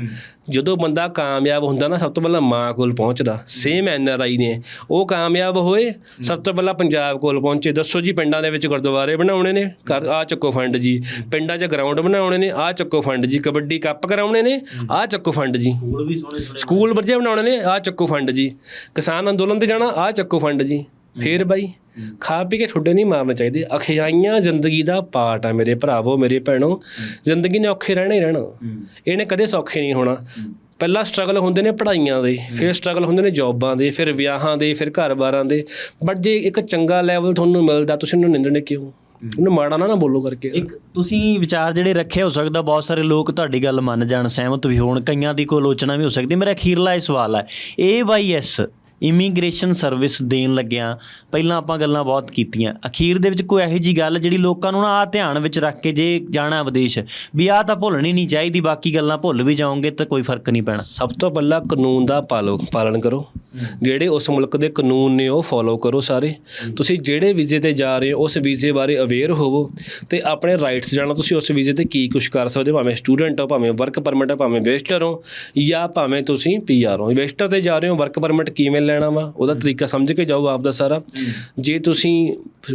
[SPEAKER 1] ਜਦੋਂ ਬੰਦਾ ਕਾਮਯਾਬ ਹੁੰਦਾ ਨਾ ਸਭ ਤੋਂ ਪਹਿਲਾਂ ਮਾਂ ਕੋਲ ਪਹੁੰਚਦਾ। ਸੇਮ ਐਨ ਆਰ ਆਈ ਨੇ। ਉਹ ਕਾਮਯਾਬ ਹੋਏ ਸਭ ਤੋਂ ਪਹਿਲਾਂ ਪੰਜਾਬ ਕੋਲ ਪਹੁੰਚੇ। ਦੱਸੋ ਜੀ ਪਿੰਡਾਂ ਦੇ ਵਿੱਚ ਗੁਰਦੁਆਰੇ ਬਣਾਉਣੇ ਨੇ? ਆ ਚੱਕੋ ਫੰਡ ਜੀ। ਪਿੰਡਾਂ 'ਚ ਗਰਾਊਂਡ ਬਣਾਉਣੇ ਨੇ ਆ ਚੱਕੋ ਫੰਡ ਜੀ। ਕਬੱਡੀ ਕੱਪ ਕਰਾਉਣੇ ਨੇ ਆ ਚੱਕੋ ਫੰਡ ਜੀ।
[SPEAKER 2] ਸਕੂਲ ਵੀ ਸੋਹਣੇ ਸੋਹਣੇ
[SPEAKER 1] ਸਕੂਲ ਵਧੀਆ ਬਣਾਉਣੇ ਨੇ ਆ ਚੱਕੋ ਫੰਡ ਜੀ। ਕਿਸਾਨ ਅੰਦੋਲਨ ਤੇ ਜਾਣਾ ਆ ਚੱਕੋ ਫੰਡ ਜੀ। ਫੇਰ ਬਾਈ ਖਾ ਪੀ ਕੇ ਠੁੱਡੇ ਨਹੀਂ ਮਾਰਨੇ ਚਾਹੀਦੇ। ਅਖਿਆਈਆਂ ਜ਼ਿੰਦਗੀ ਦਾ ਪਾਰਟ ਆ ਮੇਰੇ ਭਰਾਵੋ ਮੇਰੇ ਭੈਣੋ। ਜ਼ਿੰਦਗੀ ਨੇ ਔਖੇ ਰਹਿਣਾ ਹੀ ਰਹਿਣਾ। ਇਹਨੇ ਕਦੇ ਸੌਖੇ ਨਹੀਂ ਹੋਣਾ। ਪਹਿਲਾਂ ਸਟਰਗਲ ਹੁੰਦੇ ਨੇ ਪੜ੍ਹਾਈਆਂ ਦੇ ਫਿਰ ਸਟਰਗਲ ਹੁੰਦੇ ਨੇ ਜੌਬਾਂ ਦੇ ਫਿਰ ਵਿਆਹਾਂ ਦੇ ਫਿਰ ਘਰ-ਬਾਰਾਂ ਦੇ। ਬਟ ਜੇ ਇੱਕ ਚੰਗਾ ਲੈਵਲ ਤੁਹਾਨੂੰ ਮਿਲਦਾ ਤੁਸੀਂ ਉਹਨੂੰ ਨਿੰਦਣੇ ਕਿਉਂ? ਉਹਨੂੰ ਮਾੜਾ ਨਾ ਨਾ ਬੋਲੋ ਕਰਕੇ।
[SPEAKER 2] ਇੱਕ ਤੁਸੀਂ ਵਿਚਾਰ ਜਿਹੜੇ ਰੱਖੇ ਹੋ ਸਕਦਾ ਬਹੁਤ ਸਾਰੇ ਲੋਕ ਤੁਹਾਡੀ ਗੱਲ ਮੰਨ ਜਾਣ ਸਹਿਮਤ ਵੀ ਹੋਣ। ਕਈਆਂ ਦੀ ਕੋਈ ਆਲੋਚਨਾ ਵੀ ਹੋ ਸਕਦੀ। ਮੇਰਾ ਅਖੀਰਲਾ ਇਹ ਸਵਾਲ ਹੈ। ਏਵਾਈਐਸ ਇਮੀਗ੍ਰੇਸ਼ਨ ਸਰਵਿਸ ਦੇਣ ਲੱਗਿਆਂ ਪਹਿਲਾਂ ਆਪਾਂ ਗੱਲਾਂ ਬਹੁਤ ਕੀਤੀਆਂ। ਅਖੀਰ ਦੇ ਵਿੱਚ ਕੋਈ ਇਹੋ ਜੀ ਗੱਲ ਜਿਹੜੀ ਲੋਕਾਂ ਨੂੰ ਨਾ ਆ ਧਿਆਨ ਵਿੱਚ ਰੱਖ ਕੇ ਜੇ ਜਾਣਾ ਵਿਦੇਸ਼, ਵੀ ਆਹ ਤਾਂ ਭੁੱਲਣੀ ਨਹੀਂ ਚਾਹੀਦੀ, ਬਾਕੀ ਗੱਲਾਂ ਭੁੱਲ ਵੀ ਜਾਓਗੇ ਤਾਂ ਕੋਈ ਫ਼ਰਕ ਨਹੀਂ ਪੈਣਾ।
[SPEAKER 1] ਸਭ ਤੋਂ ਪਹਿਲਾਂ ਕਾਨੂੰਨ ਦਾ ਪਾਲੋ ਪਾਲਣ ਕਰੋ। ਜਿਹੜੇ ਉਸ ਮੁਲਕ ਦੇ ਕਾਨੂੰਨ ਨੇ ਉਹ ਫੋਲੋ ਕਰੋ ਸਾਰੇ। ਤੁਸੀਂ ਜਿਹੜੇ ਵੀਜ਼ੇ ਤੇ ਜਾ ਰਹੇ ਹੋ, ਉਸ ਵੀਜ਼ੇ ਬਾਰੇ ਅਵੇਅਰ ਹੋਵੋ ਤੇ ਆਪਣੇ ਰਾਈਟਸ ਜਾਣੋ। ਤੁਸੀਂ ਉਸ ਵੀਜ਼ੇ ਤੇ ਕੀ ਕੁਝ ਕਰ ਸਕਦੇ ਹੋ, ਭਾਵੇਂ ਸਟੂਡੈਂਟ ਹੋ, ਭਾਵੇਂ ਵਰਕ ਪਰਮਿਟ ਹੋ, ਭਾਵੇਂ ਵਿਜ਼ਟਰ ਹੋ ਜਾਂ ਭਾਵੇਂ ਤੁਸੀਂ ਪੀਆਰ ਹੋ। ਵਿਜ਼ਟਰ ਤੇ ਜਾ ਰਹੇ ਹੋ ਵਰਕ ਪਰਮਿਟ ਕਿਵੇਂ ਲੈਣਾ ਵਾ ਉਹਦਾ ਤਰੀਕਾ ਸਮਝ ਕੇ ਜਾਓ ਆਪ ਦਾ ਸਾਰਾ। ਜੇ ਤੁਸੀਂ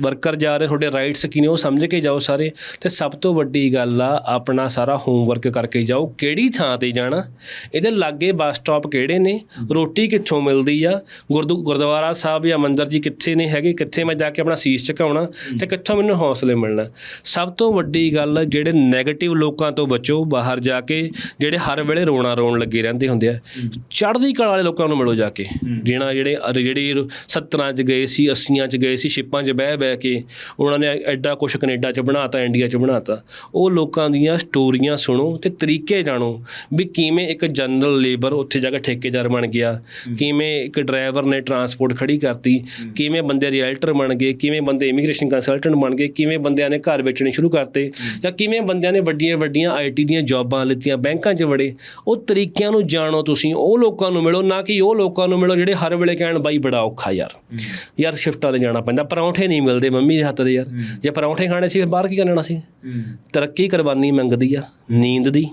[SPEAKER 1] ਵਰਕਰ ਜਾ ਰਹੇ ਤੁਹਾਡੇ ਰਾਈਟਸ ਕੀ ਨੇ ਉਹ ਸਮਝ ਕੇ ਜਾਓ ਸਾਰੇ। ਤੇ ਸਭ ਤੋਂ ਵੱਡੀ ਗੱਲ ਆ ਆਪਣਾ ਸਾਰਾ ਹੋਮਵਰਕ ਕਰਕੇ ਜਾਓ ਕਿਹੜੀ ਥਾਂ ਤੇ ਜਾਣਾ ਇਹਦੇ ਲਾਗੇ ਬੱਸ ਸਟਾਪ ਕਿਹੜੇ ਨੇ ਰੋਟੀ ਕਿੱਥੋਂ ਮਿਲਦੀ ਆ ਗੁਰਦੁ ਗੁਰਦੁਆਰਾ ਸਾਹਿਬ ਜਾਂ ਮੰਦਿਰ ਜੀ ਕਿੱਥੇ ਨੇ ਹੈਗੇ ਕਿੱਥੇ ਮੈਂ ਜਾ ਕੇ ਆਪਣਾ ਸੀਸ ਝੁਕਾਉਣਾ ਤੇ ਕਿੱਥੋਂ ਮੈਨੂੰ ਹੌਸਲੇ ਮਿਲਣਾ। ਸਭ ਤੋਂ ਵੱਡੀ ਗੱਲ ਜਿਹੜੇ 네ਗੇਟਿਵ ਲੋਕਾਂ ਤੋਂ ਬਚੋ ਬਾਹਰ ਜਾ ਕੇ ਜਿਹੜੇ ਹਰ ਵੇਲੇ ਰੋਣਾ ਰੋਣ ਲੱਗੇ ਰਹਿੰਦੇ ਹੁੰਦੇ ਆ ਚੜ੍ਹਦੀ ਕਲਾ ਵਾਲੇ ਲੋਕਾਂ ਨੂੰ ਮਿਲੋ ਜਾ ਕੇ ਜਿਹਨਾਂ ਜਿਹੜੇ ਅਰ- ਜਿਹੜੀ 70 ਚ ਗਏ ਸੀ 80 ਚ ਗਏ ਸੀ ਸ਼ਿਪਾਂ 'ਚ ਬਹਿ ਬਹਿ ਕੇ ਉਹਨਾਂ ਨੇ ਐਡਾ ਕੁਛ ਕੈਨੇਡਾ 'ਚ ਬਣਾਤਾ ਇੰਡੀਆ 'ਚ ਬਣਾਤਾ ਉਹ ਲੋਕਾਂ ਦੀਆਂ ਸਟੋਰੀਆਂ ਸੁਣੋ ਤੇ ਤਰੀਕੇ ਜਾਣੋ ਵੀ ਕਿਵੇਂ ਇੱਕ ਜਨਰਲ ਲੇਬਰ ਉੱਥੇ ਜਾ ਕੇ ਠੇਕੇਦਾਰ ਬਣ ਗਿਆ ਕਿਵੇਂ ਇੱਕ ਡਰਾਈਵਰ ਨੇ ਟਰਾਂਸਪੋਰਟ ਖੜੀ ਕਰਤੀ ਕਿਵੇਂ ਬੰਦੇ ਰੀਅਲਟਰ ਬਣ ਗਏ ਕਿਵੇਂ ਬੰਦੇ ਇਮੀਗ੍ਰੇਸ਼ਨ ਕੰਸਲਟੈਂਟ ਬਣ ਗਏ ਕਿਵੇਂ ਬੰਦਿਆਂ ਨੇ ਘਰ ਵੇਚਣੇ ਸ਼ੁਰੂ ਕਰਤੇ ਜਾਂ ਕਿਵੇਂ ਬੰਦਿਆਂ ਨੇ ਵੱਡੀਆਂ ਵੱਡੀਆਂ ਆਈਟੀ ਦੀਆਂ ਜੌਬਾਂ ਲਿੱਤੀਆਂ ਬੈਂਕਾਂ 'ਚ ਵੜੇ ਉਹ ਤਰੀਕਿਆਂ ਨੂੰ ਜਾਣੋ ਤੁਸੀਂ ਉਹ ਲੋਕਾਂ ਨੂੰ ਮਿਲੋ ਨਾ ਕਿ ਉਹ ਲੋਕਾਂ ਨੂੰ ਮਿਲੋ ਜਿਹੜੇ ਹਰ ਵੇਲੇ ਕਹਿਣ ਬਾਈ ਬੜਾ ਔਖਾ ਯਾਰ। ਯਾਰ ਸ਼ਿਫਟਾਂ ਤੇ ਜਾਣਾ ਪੈਂਦਾ ਪਰੌਂਠੇ ਨਹੀਂ ਮਿਲਦੇ ਮੰਮੀ ਦੇ ਹੱਥ ਦੇ ਯਾਰ। ਜੇ ਪਰੌਂਠੇ ਖਾਣੇ ਸੀ ਫਿਰ ਬਾਹਰ ਕੀ ਕਰਨਾ ਸੀ? ਤਰੱਕੀ ਕੁਰਬਾਨੀ ਮੰਗਦੀ ਆ ਨੀਂਦ ਦੀ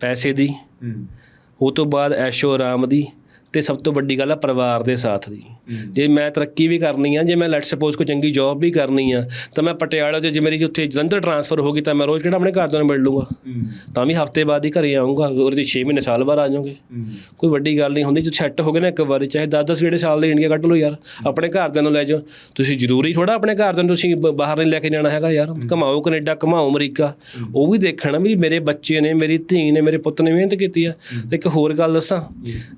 [SPEAKER 1] ਪੈਸੇ ਦੀ। ਉਹ ਤੋਂ ਬਾਅਦ ਐਸ਼ੋ ਆਰਾਮ ਦੀ ਤੇ ਸਭ ਤੋਂ ਵੱਡੀ ਗੱਲ ਆ ਪਰਿਵਾਰ ਦੇ ਸਾਥ ਦੀ। ਜੇ ਮੈਂ ਤਰੱਕੀ ਵੀ ਕਰਨੀ ਆ ਜੇ ਮੈਂ ਲੈਟ ਸਪੋਜ਼ ਕੋਈ ਚੰਗੀ ਜੌਬ ਵੀ ਕਰਨੀ ਆ ਤਾਂ ਮੈਂ ਪਟਿਆਲੇ ਤੋਂ ਜੇ ਮੇਰੀ ਉੱਥੇ ਜਲੰਧਰ ਟਰਾਂਸਫਰ ਹੋ ਗਈ ਤਾਂ ਮੈਂ ਰੋਜ਼ ਕਿਹੜਾ ਆਪਣੇ ਘਰਦਿਆਂ ਨੂੰ ਮਿਲ ਲੂੰਗਾ। ਤਾਂ ਵੀ ਹਫ਼ਤੇ ਬਾਅਦ ਹੀ ਘਰੇ ਆਉਂਗਾ ਉਹਦੇ 6 ਮਹੀਨੇ ਸਾਲ ਬਾਅਦ ਆ ਜਾਓਗੇ। ਕੋਈ ਵੱਡੀ ਗੱਲ ਨਹੀਂ ਹੁੰਦੀ ਜੇ ਸੈੱਟ ਹੋ ਗਏ ਨਾ ਇੱਕ ਵਾਰੀ ਚਾਹੇ 10-10 ਜਿਹੜੇ ਸਾਲ ਦੇ ਇੰਡੀਆ ਕੱਢ ਲਓ ਯਾਰ। ਆਪਣੇ ਘਰਦਿਆਂ ਨੂੰ ਲੈ ਜਾਓ। ਤੁਸੀਂ ਜ਼ਰੂਰੀ ਥੋੜਾ ਆਪਣੇ ਘਰਦਿਆਂ ਨੂੰ ਤੁਸੀਂ ਬਾਹਰ ਨਹੀਂ ਲੈ ਕੇ ਜਾਣਾ ਹੈਗਾ ਯਾਰ। ਕਮਾਓ ਕੈਨੇਡਾ ਕਮਾਓ ਅਮਰੀਕਾ। ਉਹ ਵੀ ਦੇਖਣਾ ਵੀ ਮੇਰੇ ਬੱਚੇ ਨੇ ਮੇਰੀ ਧੀ ਨੇ ਮੇਰੇ ਪੁੱਤ ਨੇ ਮਿਹਨਤ ਕੀਤੀ ਆ। ਤੇ ਇੱਕ ਹੋਰ ਗੱਲ ਦੱਸਾਂ।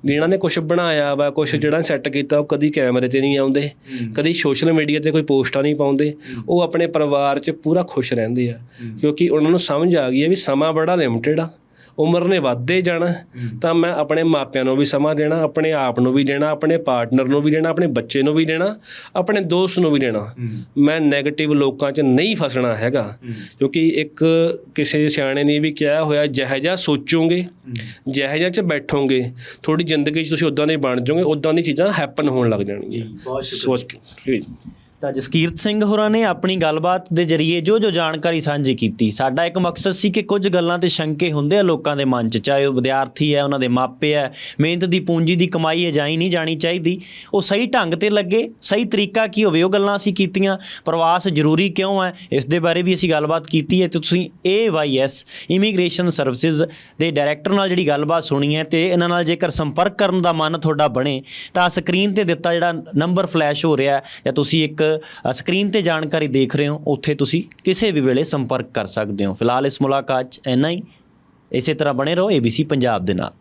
[SPEAKER 1] ਜਿਹਨਾਂ ਨੇ ਕੁਝ ਬਣਾਇਆ ਵਾ ਕੁਝ ਜਿਹੜਾ ਸੈੱਟ ਕੀਤਾ ਉਹ ਕਦੀ ਕੈਮਰੇ ਤੇ ਨਹੀਂ ਆਉਂਦੇ ਕਦੀ ਸੋਸ਼ਲ ਮੀਡੀਆ ਤੇ ਕੋਈ ਪੋਸਟਾਂ ਨਹੀਂ ਪਾਉਂਦੇ ਉਹ ਆਪਣੇ ਪਰਿਵਾਰ 'ਚ ਪੂਰਾ ਖੁਸ਼ ਰਹਿੰਦੇ ਆ। ਕਿਉਂਕਿ ਉਹਨਾਂ ਨੂੰ ਸਮਝ ਆ ਗਈ ਹੈ ਵੀ ਸਮਾਂ ਬੜਾ ਲਿਮਟਿਡ ਆ। ਉਮਰ ਨੇ ਵੱਧਦੇ ਜਾਣਾ ਤਾਂ ਮੈਂ ਆਪਣੇ ਮਾਪਿਆਂ ਨੂੰ ਵੀ ਸਮਾਂ ਦੇਣਾ ਆਪਣੇ ਆਪ ਨੂੰ ਵੀ ਦੇਣਾ ਆਪਣੇ ਪਾਰਟਨਰ ਨੂੰ ਵੀ ਦੇਣਾ ਆਪਣੇ ਬੱਚੇ ਨੂੰ ਵੀ ਦੇਣਾ ਆਪਣੇ ਦੋਸਤ ਨੂੰ ਵੀ ਦੇਣਾ। ਮੈਂ 네ਗੇਟਿਵ ਲੋਕਾਂ 'ਚ ਨਹੀਂ ਫਸਣਾ ਹੈਗਾ ਕਿਉਂਕਿ ਇੱਕ ਕਿਸੇ ਸਿਆਣੇ ਨੇ ਵੀ ਕਿਹਾ ਹੋਇਆ ਜਿਹੋ ਜਿਹਾ ਸੋਚੋਗੇ ਜਿਹੋ ਜਿਹਾ 'ਚ ਬੈਠੋਗੇ ਥੋੜੀ ਜ਼ਿੰਦਗੀ 'ਚ ਤੁਸੀਂ ਉਦਾਂ ਦੇ ਬਣ ਜਾਓਗੇ ਉਦਾਂ ਦੀ ਚੀਜ਼ਾਂ ਹੈਪਨ ਹੋਣ ਲੱਗ ਜਾਣਗੀਆਂ।
[SPEAKER 2] ਬਹੁਤ
[SPEAKER 1] ਠੀਕ।
[SPEAKER 2] ਤਾਂ ਜਸਕੀਰਤ ਸਿੰਘ ਹੋਰਾਂ ਨੇ ਆਪਣੀ ਗੱਲਬਾਤ ਦੇ ਜ਼ਰੀਏ ਜੋ ਜੋ ਜਾਣਕਾਰੀ ਸਾਂਝੀ ਕੀਤੀ। ਸਾਡਾ ਇੱਕ ਮਕਸਦ ਸੀ ਕਿ ਕੁਝ ਗੱਲਾਂ ਤੇ ਸ਼ੰਕੇ ਹੁੰਦੇ ਆ ਲੋਕਾਂ ਦੇ ਮਨ 'ਚ, ਚਾਹੇ ਉਹ ਵਿਦਿਆਰਥੀ ਹੈ, ਉਹਨਾਂ ਦੇ ਮਾਪੇ ਹੈ, ਮਿਹਨਤ ਦੀ ਪੂੰਜੀ ਦੀ ਕਮਾਈ ਹੈ ਜਾਈ ਨਹੀਂ ਜਾਣੀ ਚਾਹੀਦੀ। ਉਹ ਸਹੀ ਢੰਗ ਤੇ ਲੱਗੇ, ਸਹੀ ਤਰੀਕਾ ਕੀ ਹੋਵੇ, ਉਹ ਗੱਲਾਂ ਅਸੀਂ ਕੀਤੀਆਂ। ਪ੍ਰਵਾਸ ਜ਼ਰੂਰੀ ਕਿਉਂ ਹੈ? ਇਸ ਦੇ ਬਾਰੇ ਵੀ ਅਸੀਂ ਗੱਲਬਾਤ ਕੀਤੀ ਹੈ ਤੇ ਤੁਸੀਂ AYS ਇਮੀਗ੍ਰੇਸ਼ਨ ਸਰਵਿਸਿਜ਼ ਦੇ ਡਾਇਰੈਕਟਰ ਨਾਲ ਜਿਹੜੀ ਗੱਲਬਾਤ ਸੁਣੀ ਹੈ ਤੇ ਇਹਨਾਂ ਨਾਲ ਜੇਕਰ ਸੰਪਰਕ ਕਰਨ ਦਾ ਮਨ ਤੁਹਾਡਾ ਬਣੇ, ਤਾਂ ਸਕਰੀਨ ਤੇ ਦਿੱਤਾ ਜਿਹੜਾ ਨੰਬਰ ਫਲੈਸ਼ ਹੋ ਰਿਹਾ ਜਾਂ ਤੁਸੀਂ ਇੱਕ ਸਕਰੀਨ ਤੇ ਜਾਣਕਾਰੀ ਦੇਖ ਰਹੇ ਹੋ, ਉੱਥੇ ਤੁਸੀਂ ਕਿਸੇ ਵੀ ਵੇਲੇ ਸੰਪਰਕ ਕਰ ਸਕਦੇ ਹੋ। ਫਿਲਹਾਲ ਇਸ ਮੁਲਾਕਾਤ 'ਚ ਇੰਨਾ ਹੀ। ਇਸੇ ਤਰ੍ਹਾਂ ਬਣੇ ਰਹੋ ABC ਪੰਜਾਬ ਦੇ ਨਾਲ।